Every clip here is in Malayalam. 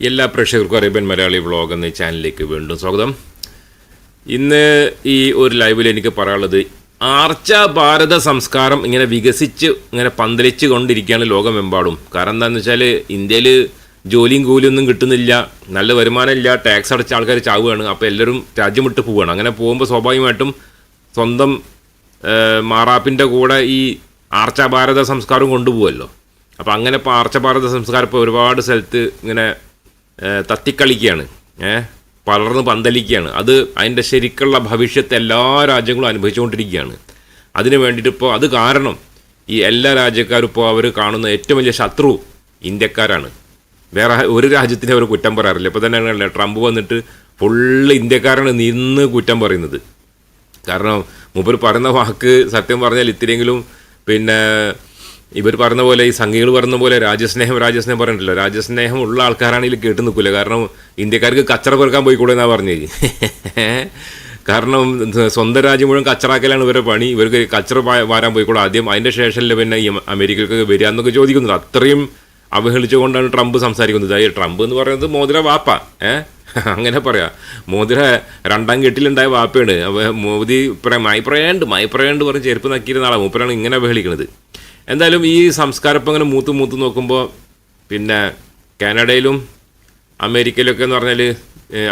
എല്ലാ പ്രേക്ഷകർക്കും അറേബ്യൻ മലയാളി വ്ളോഗ് എന്ന ചാനലിലേക്ക് വീണ്ടും സ്വാഗതം. ഇന്ന് ഈ ഒരു ലൈവിൽ എനിക്ക് പറയാനുള്ളത് ആർച്ച ഭാരത സംസ്കാരം ഇങ്ങനെ വികസിച്ച് ഇങ്ങനെ പന്തലിച്ച് കൊണ്ടിരിക്കുകയാണ് ലോകമെമ്പാടും. കാരണം എന്താണെന്ന് വെച്ചാൽ ഇന്ത്യയിൽ ജോലിയും കൂലിയൊന്നും കിട്ടുന്നില്ല നല്ല വരുമാനമില്ല ടാക്സ് അടച്ച ആൾക്കാർ ചാവുകയാണ് അപ്പോൾ എല്ലാവരും രാജ്യം വിട്ട് പോവുകയാണ്. അങ്ങനെ പോകുമ്പോൾ സ്വാഭാവികമായിട്ടും സ്വന്തം മാറാപ്പിന്റെ കൂടെ ഈ ആർച്ച ഭാരത സംസ്കാരം കൊണ്ടുപോകുമല്ലോ അപ്പോൾ അങ്ങനെ ഇപ്പോൾ ആർച്ച ഭാരത സംസ്കാരം ഇപ്പോൾ ഒരുപാട് സ്ഥലത്ത് ഇങ്ങനെ തത്തിക്കളിക്കുകയാണ് ഏഹ് പലർന്ന് പന്തലിക്കുകയാണ്. അത് അതിന്റെ ശരിക്കുള്ള ഭവിഷ്യത്ത് എല്ലാ രാജ്യങ്ങളും അനുഭവിച്ചുകൊണ്ടിരിക്കുകയാണ്. അതിന് വേണ്ടിയിട്ട് ഇപ്പോൾ അത് കാരണം ഈ എല്ലാ രാജ്യക്കാരും ഇപ്പോൾ അവർ കാണുന്ന ഏറ്റവും വലിയ ശത്രു ഇന്ത്യക്കാരാണ്. വേറെ ഒരു രാജ്യത്തിനെ അവർ കുറ്റം പറയാറില്ല. ഇപ്പോൾ തന്നെ ട്രംപ് വന്നിട്ട് ഫുള്ള് ഇന്ത്യക്കാരാണ് നിന്ന് കുറ്റം പറയുന്നത്. കാരണം മുമ്പ് പറയുന്ന വാക്ക് സത്യം പറഞ്ഞാൽ ഇത്തിരിയെങ്കിലും പിന്നെ ഇവർ പറഞ്ഞ പോലെ ഈ സംഘികൾ പറഞ്ഞ പോലെ രാജ്യസ്നേഹം രാജ്യസ്നേഹം പറഞ്ഞിട്ടില്ല. രാജ്യസ്നേഹം ഉള്ള ആൾക്കാരാണെങ്കിൽ കേട്ട് നിൽക്കില്ല കാരണം ഇന്ത്യക്കാർക്ക് കച്ചറ പെറുക്കാൻ പോയിക്കൂടെ എന്നാ പറഞ്ഞത് കാരണം സ്വന്തം രാജ്യം മുഴുവൻ കച്ചറാക്കലാണ് ഇവരുടെ പണി. ഇവർക്ക് കച്ചറ വരാൻ പോയിക്കൂടെ. ആദ്യം അതിന്റെ ശേഷമല്ലേ പിന്നെ ഈ അമേരിക്കക്ക് വരിക എന്നൊക്കെ ചോദിക്കുന്നുണ്ട്. അത്രയും അവഹേളിച്ചുകൊണ്ടാണ് ട്രംപ് സംസാരിക്കുന്നത്. അതായത് ട്രംപ് എന്ന് പറയുന്നത് മോതിര വാപ്പ. ഏഹ് അങ്ങനെ പറയാം. മോതിര രണ്ടാം കെട്ടിലുണ്ടായ വാപ്പയാണ്. Modi my friend my friend പറഞ്ഞ് ചെരുപ്പ് നക്കിയിരുന്ന ആളാണ് മൂപ്പരാണ് ഇങ്ങനെ അവഹേളിക്കുന്നത് എന്തായാലും ഈ സംസ്കാരം ഇപ്പം മൂത്ത് മൂത്ത് നോക്കുമ്പോൾ പിന്നെ കാനഡയിലും അമേരിക്കയിലൊക്കെ എന്ന് പറഞ്ഞാൽ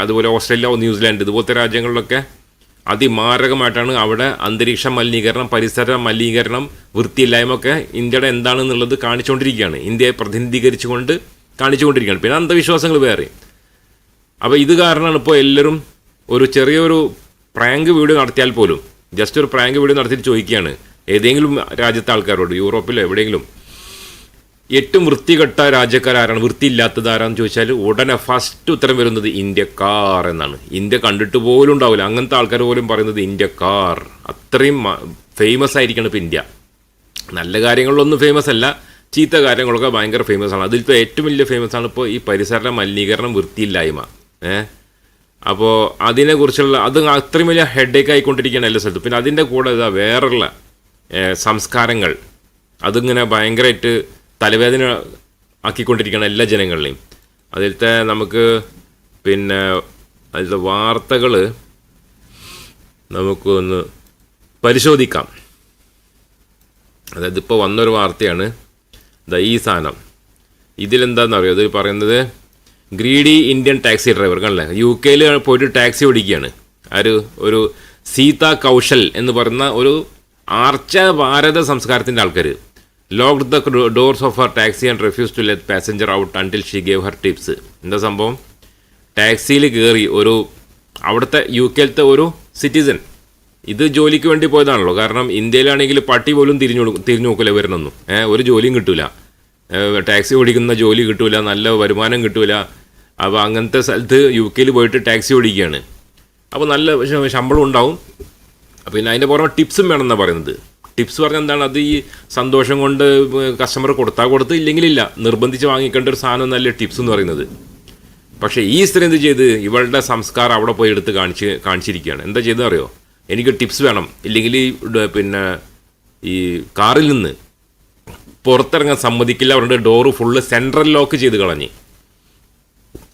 അതുപോലെ ഓസ്ട്രേലിയ ന്യൂസിലാൻഡ് ഇതുപോലത്തെ രാജ്യങ്ങളിലൊക്കെ അതിമാരകമായിട്ടാണ് അവിടെ അന്തരീക്ഷ മലിനീകരണം പരിസര മലിനീകരണം വൃത്തിയില്ലായ്മ ഒക്കെ ഇന്ത്യയുടെ എന്താണെന്നുള്ളത് കാണിച്ചുകൊണ്ടിരിക്കുകയാണ്. ഇന്ത്യയെ പ്രതിനിധീകരിച്ചുകൊണ്ട് കാണിച്ചുകൊണ്ടിരിക്കുകയാണ്. പിന്നെ അന്ധവിശ്വാസങ്ങൾ വേറെ. അപ്പോൾ ഇത് കാരണമാണ് ഇപ്പോൾ എല്ലാവരും ഒരു ചെറിയൊരു പ്രാങ്ക് വീഡിയോ നടത്തിയാൽ പോലും ജസ്റ്റ് ഒരു പ്രാങ്ക് വീഡിയോ നടത്തിയിട്ട് ചോദിക്കുകയാണ്. ഏതെങ്കിലും രാജ്യത്തെ ആൾക്കാരോട് യൂറോപ്പിലോ എവിടെയെങ്കിലും ഏറ്റവും വൃത്തികെട്ട രാജ്യക്കാരാരാണ് വൃത്തിയില്ലാത്തത് ആരാന്ന് ചോദിച്ചാൽ ഉടനെ ഫസ്റ്റ് ഉത്തരം വരുന്നത് ഇന്ത്യക്കാർ എന്നാണ്. ഇന്ത്യ കണ്ടിട്ട് പോലും ഉണ്ടാവില്ല. അങ്ങനത്തെ ആൾക്കാർ പോലും പറയുന്നത് ഇന്ത്യക്കാർ. അത്രയും ഫേമസ് ആയിരിക്കണം ഇപ്പോൾ ഇന്ത്യ. നല്ല കാര്യങ്ങളിലൊന്നും ഫേമസ് അല്ല. ചീത്ത കാര്യങ്ങളൊക്കെ ഭയങ്കര ഫേമസ് ആണ്. അതിലിപ്പോൾ ഏറ്റവും വലിയ ഫേമസ് ആണ് ഇപ്പോൾ ഈ പരിസര മലിനീകരണം വൃത്തിയില്ലായ്മ. ഏ? അപ്പോൾ അതിനെക്കുറിച്ചുള്ള അത് അത്രയും വലിയ ഹെഡേക്ക് ആയിക്കൊണ്ടിരിക്കുകയാണ് എല്ലാ സ്ഥലത്തും. പിന്നെ അതിന്റെ കൂടെ ഇതാ വേറെയുള്ള സംസ്കാരങ്ങൾ. അതിങ്ങനെ ഭയങ്കരമായിട്ട് തലവേദന ആക്കിക്കൊണ്ടിരിക്കുകയാണ് എല്ലാ ജനങ്ങളിലെയും. അതിലത്തെ നമുക്ക് പിന്നെ അതിലത്തെ വാർത്തകൾ നമുക്കൊന്ന് പരിശോധിക്കാം. അതായത് ഇപ്പോൾ വന്നൊരു വാർത്തയാണ്. ദ ഈ സാധനം. ഇതിലെന്താണെന്ന് അറിയോ? ഇത് പറയുന്നത് ഗ്രീഡി ഇന്ത്യൻ ടാക്സി ഡ്രൈവർ കണ്ടല്ലേ? യു കെയിൽ പോയിട്ട് ടാക്സി ഓടിക്കുകയാണ്. ഒരു ഒരു സീത കൗശൽ എന്ന് പറയുന്ന ഒരു ആർച്ച ഭാരത സംസ്കാരത്തിന്റെ ആൾക്കാർ locked the doors of her taxi and refuse to let passenger out until she gave her tips എന്താ സംഭവം? ടാക്സിയിൽ കയറി ഒരു അവിടുത്തെ യു കെയിലത്തെ ഒരു സിറ്റിസൺ ഇത് ജോലിക്ക് വേണ്ടി പോയതാണല്ലോ. കാരണം ഇന്ത്യയിലാണെങ്കിൽ പട്ടി പോലും തിരിഞ്ഞു തിരിഞ്ഞു നോക്കില്ല വരണമെന്നും ഒരു ജോലിയും കിട്ടൂല. ടാക്സി ഓടിക്കുന്ന ജോലി കിട്ടൂല നല്ല വരുമാനം കിട്ടൂല. അപ്പോൾ അങ്ങനത്തെ സ്ഥലത്ത് യു കെയിൽ പോയിട്ട് ടാക്സി ഓടിക്കുകയാണ്. അപ്പോൾ നല്ല ശമ്പളം ഉണ്ടാവും. അപ്പോൾ പിന്നെ അതിന്റെ പുറമെ ടിപ്സും വേണമെന്നാണ് പറയുന്നത്. ടിപ്സ് പറഞ്ഞാൽ എന്താണ്? അത് ഈ സന്തോഷം കൊണ്ട് കസ്റ്റമർ കൊടുത്താൽ കൊടുത്ത് ഇല്ലെങ്കിലില്ല. നിർബന്ധിച്ച് വാങ്ങിക്കേണ്ട ഒരു സാധനം നല്ല ടിപ്സ് എന്ന് പറയുന്നത്. പക്ഷേ ഈ സ്ത്രീ എന്ത് ചെയ്ത്? ഇവളുടെ സംസ്കാരം അവിടെ പോയി എടുത്ത് കാണിച്ച് കാണിച്ചിരിക്കുകയാണ്. എന്താ ചെയ്തെന്ന് അറിയോ? എനിക്ക് ടിപ്സ് വേണം. ഇല്ലെങ്കിൽ പിന്നെ ഈ കാറിൽ നിന്ന് പുറത്തിറങ്ങാൻ സമ്മതിക്കില്ല. അവരുടെ ഡോറ് ഫുള്ള് സെൻട്രൽ ലോക്ക് ചെയ്ത് കളഞ്ഞ്.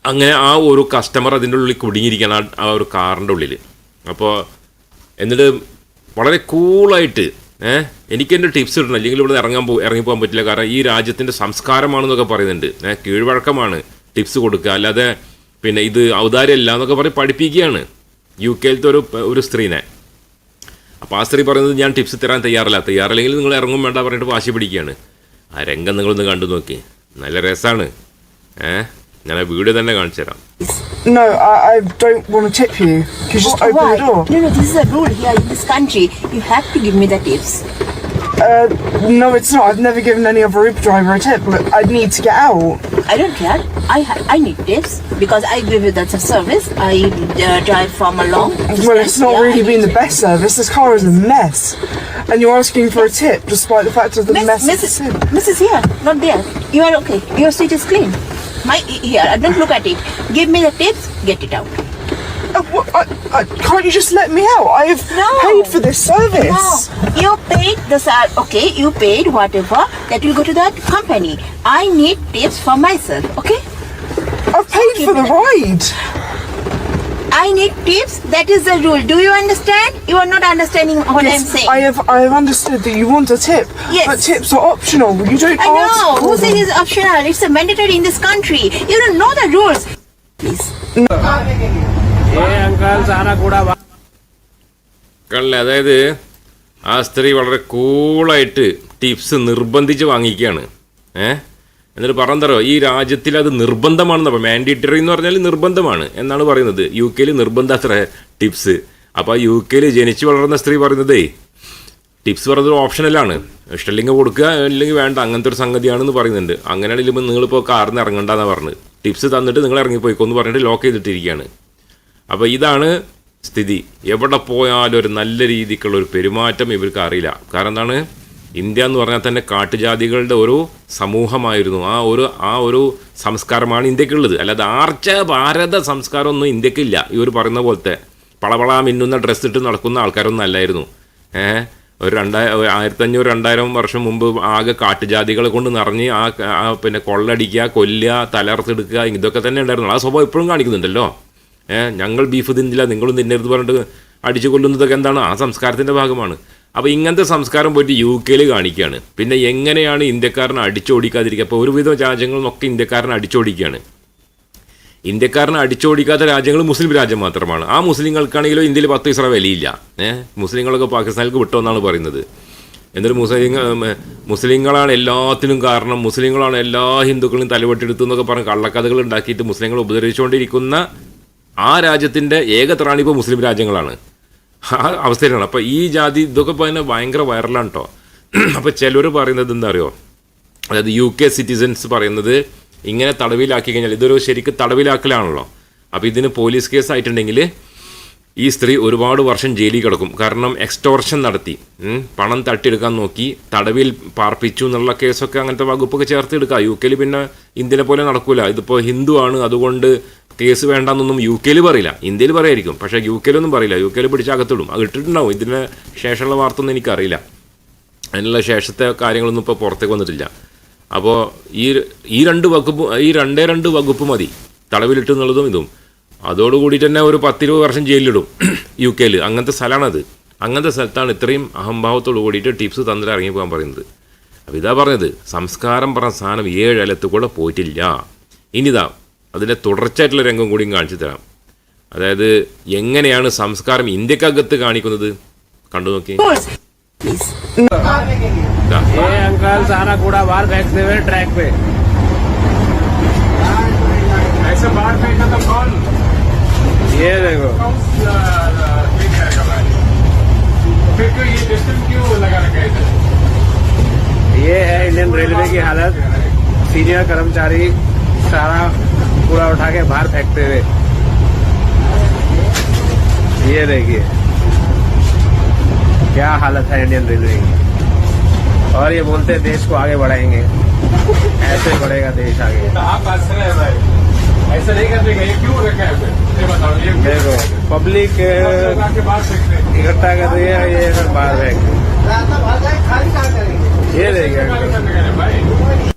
അങ്ങനെ ആ ഒരു കസ്റ്റമർ അതിന്റെ ഉള്ളിൽ കുടുങ്ങിയിരിക്കുകയാണ് ആ- ആ ഒരു കാറിന്റെ ഉള്ളിൽ അപ്പോൾ എന്നിട്ട് വളരെ കൂളായിട്ട് ഏഹ് എനിക്ക് എന്റെ ടിപ്സ് കിട്ടണം അല്ലെങ്കിൽ ഇവിടെ ഇറങ്ങാൻ പോ ഇറങ്ങിപ്പോകാൻ പറ്റില്ല. കാരണം ഈ രാജ്യത്തിന്റെ സംസ്കാരമാണെന്നൊക്കെ പറയുന്നുണ്ട്. ഏഹ് കീഴ്വഴക്കമാണ് ടിപ്സ് കൊടുക്കുക. അല്ലാതെ പിന്നെ ഇത് ഔദാര്യമല്ല എന്നൊക്കെ പറഞ്ഞ് പഠിപ്പിക്കുകയാണ്. യു കെയിലത്തെ ഒരു ഒരു സ്ത്രീനെ. അപ്പോൾ ആ സ്ത്രീ പറയുന്നത് ഞാൻ ടിപ്സ് തരാൻ തയ്യാറല്ല. തയ്യാറല്ലെങ്കിൽ നിങ്ങൾ ഇറങ്ങും വേണ്ട പറഞ്ഞിട്ട് വാശി പിടിക്കുകയാണ്. ആ രംഗം നിങ്ങളൊന്ന് കണ്ടു നോക്കി. നല്ല രസമാണ് ഏഹ് ഞാൻ ആ വീഡിയോ തന്നെ കാണിച്ചു തരാം No, I, I don't want to tip you. Could you just Oh, open why? the door? No, no, this is a rule here in this country. You have to give me the tips. Uh, no, it's not. I've never given any other Uber driver a tip. Look, I need to get out. I don't care. I ha- I need tips because I give you that service. I uh, drive from a long. Well, it's not Yeah, really I been need the best service. This car is a mess. And you're asking for a tip despite the fact of the Miss, mess it's Mrs. in. Mrs. Here, not there. You are okay. Your seat is clean. My here. I don't look at it. Give me the tips. Get it out. Uh, I, I, can't you just let me out? I have No. paid for this service. No, you paid the sal. Okay, you paid whatever that will go to that company. I need tips for myself. Okay. I've paid for the ride. I need tips. That is the rule. Do you understand? You are not understanding what yes, I'm saying. I have I have understood that you want a tip. Yes. But tips are optional. You don't I know. Who says it's optional? It's a mandatory in this country. You don't know the rules. Please. No. അതായത് ആ സ്ത്രീ വളരെ കൂളായിട്ട് ടിപ്സ് നിർബന്ധിച്ച് വാങ്ങിക്കുകയാണ് ഏഹ് എന്നിട്ട് പറഞ്ഞോ ഈ രാജ്യത്തിൽ അത് നിർബന്ധമാണെന്ന് പറയും മാൻഡേറ്ററി എന്ന് പറഞ്ഞാൽ നിർബന്ധമാണ് എന്നാണ് പറയുന്നത്. യു കെയിൽ നിർബന്ധ അത്ര ടിപ്സ്. അപ്പോൾ യു കെയിൽ ജനിച്ചു വളർന്ന സ്ത്രീ പറയുന്നതേ ടിപ്സ് പറയുന്നത് ഓപ്ഷനലാണ് ഇഷ്ടമില്ലെങ്കിൽ കൊടുക്കുക ഇല്ലെങ്കിൽ വേണ്ട അങ്ങനത്തെ ഒരു സംഗതിയാണെന്ന് പറയുന്നുണ്ട്. അങ്ങനെയാണെങ്കിൽ ഇപ്പം നിങ്ങളിപ്പോൾ കാറിന് ഇറങ്ങണ്ടെന്ന് പറഞ്ഞത്. ടിപ്സ് തന്നിട്ട് നിങ്ങൾ ഇറങ്ങിപ്പോയിക്കോന്ന് പറഞ്ഞിട്ട് ലോക്ക് ചെയ്തിട്ടിരിക്കുകയാണ്. അപ്പോൾ ഇതാണ് സ്ഥിതി. എവിടെ പോയാലും ഒരു നല്ല രീതിക്കുള്ള ഒരു പെരുമാറ്റം ഇവർക്ക് അറിയില്ല. കാരണം എന്താണ്? ഇന്ത്യ എന്ന് പറഞ്ഞാൽ തന്നെ കാട്ടുജാതികളുടെ ഒരു സമൂഹമായിരുന്നു. ആ ഒരു ആ ഒരു സംസ്കാരമാണ് ഇന്ത്യക്കുള്ളത്. അല്ലാതെ ആർച്ച ഭാരത സംസ്കാരമൊന്നും ഇന്ത്യക്കില്ല. ഇവർ പറയുന്ന പോലത്തെ പളപള മിന്നുന്ന ഡ്രസ്സ് ഇട്ട് നടക്കുന്ന ആൾക്കാരൊന്നും അല്ലായിരുന്നു. ഏഹ് ഒരു രണ്ടായിരം ആയിരത്തി അഞ്ഞൂറ് രണ്ടായിരം വർഷം മുമ്പ് ആകെ കാട്ടുജാതികളെ കൊണ്ട് നിറഞ്ഞ് ആ പിന്നെ കൊള്ളടിക്കുക കൊല്ലുക തലർത്തെടുക്കുക ഇതൊക്കെ തന്നെ ഉണ്ടായിരുന്നു. ആ സ്വഭാവം ഇപ്പോഴും കാണിക്കുന്നുണ്ടല്ലോ. ഏഹ് ഞങ്ങൾ ബീഫ് തിന്നില്ല നിങ്ങളും തിന്നരുത് പറഞ്ഞിട്ട് അടിച്ചു കൊല്ലുന്നതൊക്കെ എന്താണ്? ആ സംസ്കാരത്തിന്റെ ഭാഗമാണ്. അപ്പോൾ ഇങ്ങനത്തെ സംസ്കാരം പോയിട്ട് യു കെയിൽ കാണിക്കുകയാണ് പിന്നെ എങ്ങനെയാണ് ഇന്ത്യക്കാരനെ അടിച്ചോടിക്കാതിരിക്കുക അപ്പോൾ ഒരുവിധം രാജ്യങ്ങളിലൊക്കെ ഇന്ത്യക്കാരനെ അടിച്ചോടിക്കുകയാണ് ഇന്ത്യക്കാരനെ അടിച്ചോടിക്കാത്ത രാജ്യങ്ങൾ മുസ്ലിം രാജ്യം മാത്രമാണ്. ആ മുസ്ലിങ്ങൾക്കാണെങ്കിലും ഇന്ത്യയിൽ പത്ത് ഇസ്ര വിലയില്ല. ഏഹ് മുസ്ലിങ്ങളൊക്കെ പാകിസ്ഥാനിലേക്ക് വിട്ടോന്നാണ് പറയുന്നത്. എന്നിട്ട് മുസ്ലിം മുസ്ലിങ്ങളാണ് എല്ലാത്തിനും കാരണം. മുസ്ലിങ്ങളാണ് എല്ലാ ഹിന്ദുക്കളും തലവെട്ടെടുത്തു എന്നൊക്കെ പറഞ്ഞ് കള്ളക്കഥകൾ ഉണ്ടാക്കിയിട്ട് മുസ്ലിങ്ങളെ ഉപദ്രവിച്ചുകൊണ്ടിരിക്കുന്ന ആ രാജ്യത്തിന്റെ ഏക ത്രാണിപ്പോൾ മുസ്ലിം രാജ്യങ്ങളാണ്. ആ അവസ്ഥയിലാണ്. അപ്പോൾ ഈ ജാതി ഇതൊക്കെ ഇപ്പോൾ തന്നെ ഭയങ്കര വൈറലാണ് കേട്ടോ അപ്പോൾ ചിലർ പറയുന്നത് എന്താ അറിയോ അതായത് യു കെ സിറ്റിസൻസ് പറയുന്നത് ഇങ്ങനെ തടവിലാക്കി കഴിഞ്ഞാൽ ഇതൊരു ശരിക്കും തടവിലാക്കലാണല്ലോ. അപ്പോൾ ഇതിന് പോലീസ് കേസ് ആയിട്ടുണ്ടെങ്കിൽ ഈ സ്ത്രീ ഒരുപാട് വർഷം ജയിലിൽ കിടക്കും. കാരണം എക്സ്റ്റോർഷൻ നടത്തി. പണം തട്ടിയെടുക്കാൻ നോക്കി തടവിൽ പാർപ്പിച്ചു എന്നുള്ള കേസൊക്കെ അങ്ങനത്തെ വകുപ്പൊക്കെ ചേർത്ത് എടുക്കാം യു കെയിൽ പിന്നെ ഇന്ത്യയിലെ പോലെ നടക്കില്ല ഇതിപ്പോൾ ഹിന്ദു ആണ് അതുകൊണ്ട് കേസ് വേണ്ടെന്നൊന്നും യു കെയിൽ പറയില്ല. ഇന്ത്യയിൽ പറയായിരിക്കും. പക്ഷേ യു കെയിലൊന്നും പറയില്ല. യു കെയിൽ പിടിച്ച് അകത്തിടും. അത് ഇട്ടിട്ടുണ്ടാവും. ഇതിന് ശേഷമുള്ള വാർത്ത ഒന്നും എനിക്കറിയില്ല. അതിനുള്ള ശേഷത്തെ കാര്യങ്ങളൊന്നും ഇപ്പോൾ പുറത്തേക്ക് വന്നിട്ടില്ല. അപ്പോൾ ഈ ഈ രണ്ട് വകുപ്പ് ഈ രണ്ടേ രണ്ട് വകുപ്പ് മതി. തടവിലിട്ട് എന്നുള്ളതും ഇതും. അതോടുകൂടി തന്നെ ഒരു പത്തിരുപത് വർഷം ജയിലിലിടും യു കെയിൽ അങ്ങനത്തെ സ്ഥലമാണത്. അങ്ങനത്തെ സ്ഥലത്താണ് ഇത്രയും അഹംഭാവത്തോട് കൂടിയിട്ട് ടിപ്സ് തന്നിട്ട് ഇറങ്ങി പോകാൻ പറയുന്നത്. അപ്പോൾ ഇതാ പറഞ്ഞത് സംസ്കാരം പറഞ്ഞ സാധനം ഏഴ് കൂടെ പോയിട്ടില്ല. ഇനിതാ അതിന്റെ തുടർച്ചയായിട്ടുള്ള രംഗം കൂടിയും കാണിച്ചു തരാം. അതായത് എങ്ങനെയാണ് സംസ്കാരം ഇന്ത്യക്കകത്ത് കാണിക്കുന്നത്? കണ്ടു നോക്കി. Rules. ये देखो। ये है इंडियन रेलवे की हालत। सीनियर कर्मचारी सारा कूड़ा उठा के बाहर फेंकते हुए। ये देखिए। क्या हालत है इंडियन रेलवे की। और ये बोलते हैं, देश को आगे बढ़ाएँगे। ऐसे बढ़ेगा देश आगे। आप भाई ऐसा नहीं करने का ये क्यों रखा है फिर ये बताओ ये क्यों देखो पब्लिक सब लोग आके बाहर फेंकते हैं इकट्ठा कर रही है ये सब बाहर फेंक ये देखिए खाली अंकल करने का है भाई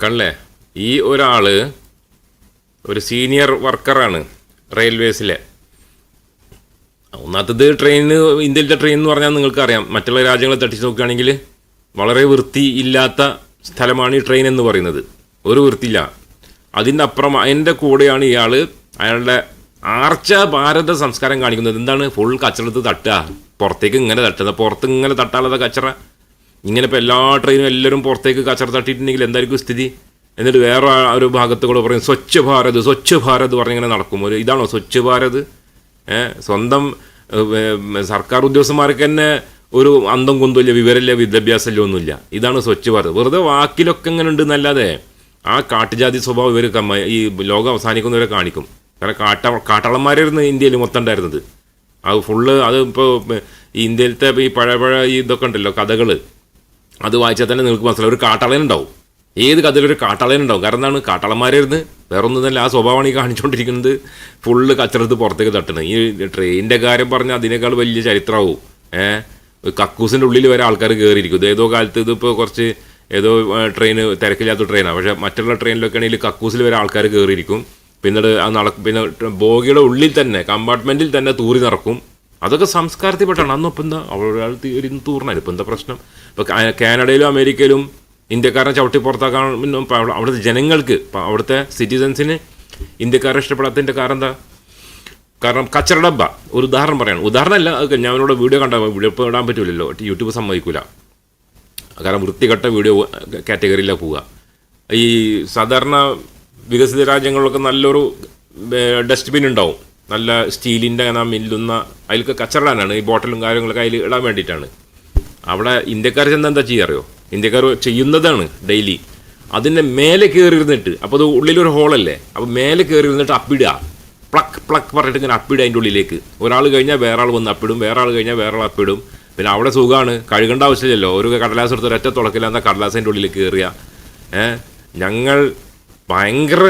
കണ്ടല്ലേ ഈ ഒരാള് ഒരു സീനിയർ വർക്കറാണ് റെയിൽവേസിലെ ഒന്നാമത്തത് ട്രെയിന് ഇന്ത്യയിലത്തെ ട്രെയിൻ എന്ന് പറഞ്ഞാൽ നിങ്ങൾക്കറിയാം മറ്റുള്ള രാജ്യങ്ങളെ തട്ടിച്ച് നോക്കുകയാണെങ്കിൽ വളരെ വൃത്തി ഇല്ലാത്ത സ്ഥലമാണ് ഈ ട്രെയിൻ എന്ന് പറയുന്നത് ഒരു വൃത്തിയില്ല അതിന്റെ അപ്പുറം അതിന്റെ കൂടെയാണ് ഇയാൾ അയാളുടെ ആർച്ച ഭാരത സംസ്കാരം കാണിക്കുന്നത്. എന്താണ്? ഫുൾ കച്ചറത്ത് തട്ടുക. പുറത്തേക്ക് ഇങ്ങനെ തട്ടുന്നത് പുറത്ത് ഇങ്ങനെ തട്ടാനുള്ള കച്ചറ. ഇങ്ങനെ ഇപ്പോൾ എല്ലാ ട്രെയിനും എല്ലാവരും പുറത്തേക്ക് കച്ചറ തട്ടിയിട്ടുണ്ടെങ്കിൽ എന്തായിരിക്കും സ്ഥിതി? എന്നിട്ട് വേറെ ഒരു ഭാഗത്ത് കൂടെ പറയും സ്വച്ഛ് ഭാരത് സ്വച്ഛ് ഭാരത് പറഞ്ഞിങ്ങനെ നടക്കും. ഒരു ഇതാണോ സ്വച്ഛ് ഭാരത്? സ്വന്തം സർക്കാർ ഉദ്യോഗസ്ഥന്മാർക്ക് തന്നെ ഒരു അന്തം കുന്തമില്ല വിവരമില്ല വിദ്യാഭ്യാസമില്ല ഒന്നുമില്ല. ഇതാണ് സ്വച്ഛ് ഭാരത്. വെറുതെ വാക്കിലൊക്കെ ഇങ്ങനെ ഉണ്ട് എന്നല്ലാതെ ആ കാട്ടുജാതി സ്വഭാവം ഇവർ ഈ ലോകം അവസാനിക്കുന്നവരെ കാണിക്കും. കാരണം കാട്ട കാട്ടാളന്മാരായിരുന്നു ഇന്ത്യയിൽ മൊത്തം ഉണ്ടായിരുന്നത്. അത് ഫുള്ള് അത് ഇപ്പോൾ ഇന്ത്യയിലത്തെ ഈ പഴയ പഴയ ഇതൊക്കെ ഉണ്ടല്ലോ കഥകൾ അത് വായിച്ചാൽ തന്നെ നിങ്ങൾക്ക് മനസ്സിലാവും. ഒരു കാട്ടാളൻ ഉണ്ടാവും ഏത് കഥയിലും ഒരു കാട്ടാളൻ ഉണ്ടാവും കാരണം എന്താണ്? കാട്ടാളന്മാരായിരുന്നു. വേറെ ഒന്നും തന്നെ ആ സ്വഭാവമാണ് ഈ കാണിച്ചുകൊണ്ടിരിക്കുന്നത് ഫുള്ള് കച്ചറത്ത് പുറത്തേക്ക് തട്ടണം. ഈ ട്രെയിനിന്റെ കാര്യം പറഞ്ഞാൽ അതിനേക്കാൾ വലിയ ചരിത്രമാവും. ഏഹ്? കക്കൂസിന്റെ ഉള്ളിൽ വരെ ആൾക്കാർ കയറിയിരിക്കും ഏതോ കാലത്ത് ഇതിപ്പോൾ കുറച്ച് ഏതോ ട്രെയിൻ തിരക്കില്ലാത്ത ട്രെയിനാണ് പക്ഷേ മറ്റുള്ള ട്രെയിനിലൊക്കെ ആണെങ്കിൽ കക്കൂസിൽ വരെ ആൾക്കാർ കയറിയിരിക്കും പിന്നീട് ആ നടക്കും പിന്നെ ബോഗിയുടെ ഉള്ളിൽ തന്നെ കമ്പാർട്ട്മെന്റിൽ തന്നെ തൂറി നടക്കും. അതൊക്കെ സംസ്കാരത്തിൽപ്പെട്ടാണ് അന്ന് ഇപ്പം എന്താ അവിടെ ഇരുന്ന് തൂർണ. ഇപ്പം എന്താ പ്രശ്നം? ഇപ്പോൾ കാനഡയിലും അമേരിക്കയിലും ഇന്ത്യക്കാരനെ ചവിട്ടി പുറത്താക്കാൻ അവിടുത്തെ ജനങ്ങൾക്ക് ഇപ്പം അവിടുത്തെ സിറ്റിസൻസിന് ഇന്ത്യക്കാരെ ഇഷ്ടപ്പെടാത്തതിന്റെ കാരണം എന്താ? കാരണം കച്ചറ ഒരു ഉദാഹരണം പറയാണ് ഉദാഹരണമല്ല ഞാൻ അവനോട് വീഡിയോ കണ്ടാൽ വീഡിയോ ഇപ്പോൾ ഇടാൻ പറ്റില്ലല്ലോ യൂട്യൂബ് സമ്മതിക്കൂല. കാരണം വൃത്തികെട്ട വീഡിയോ കാറ്റഗറിയിലാണ് പോവുക. ഈ സാധാരണ വികസിത രാജ്യങ്ങളിലൊക്കെ നല്ലൊരു ഡസ്റ്റ്ബിൻ ഉണ്ടാവും. നല്ല സ്റ്റീലിന്റെ അങ്ങനെ മില്ലുന്ന അതിലൊക്കെ കച്ചറടാനാണ്. ഈ ബോട്ടിലും കാര്യങ്ങളൊക്കെ അതിൽ ഇടാൻ വേണ്ടിയിട്ടാണ്. അവിടെ ഇന്ത്യക്കാർ ചെന്ന് എന്താ ചെയ്യുക അറിയോ? ഇന്ത്യക്കാർ ചെയ്യുന്നതാണ് ഡെയിലി. അതിന്റെ മേലെ കയറിയിരുന്നിട്ട് അപ്പോൾ അത് ഉള്ളിലൊരു ഹോളല്ലേ? അപ്പോൾ മേലെ കയറിയിരുന്നിട്ട് അപ്പിടുക. പ്ലക്ക് പ്ലക്ക് പറഞ്ഞിട്ട് ഇങ്ങനെ അപ്പിടുക അതിന്റെ ഉള്ളിലേക്ക്. ഒരാൾ കഴിഞ്ഞാൽ വേറെ ആൾ വന്ന് അപ്പിടും വേറെ ആൾ കഴിഞ്ഞാൽ വേറെ ആൾ അപ്പിടും. പിന്നെ അവിടെ സുഖമാണ് കഴുകേണ്ട ആവശ്യമില്ലല്ലോ. ഒരു കടലാസ് എടുത്ത് ഒരൊറ്റ തുളക്കില്ല എന്നാൽ കടലാസിന്റെ ഉള്ളിൽ കയറുക ഞങ്ങൾ ഭയങ്കര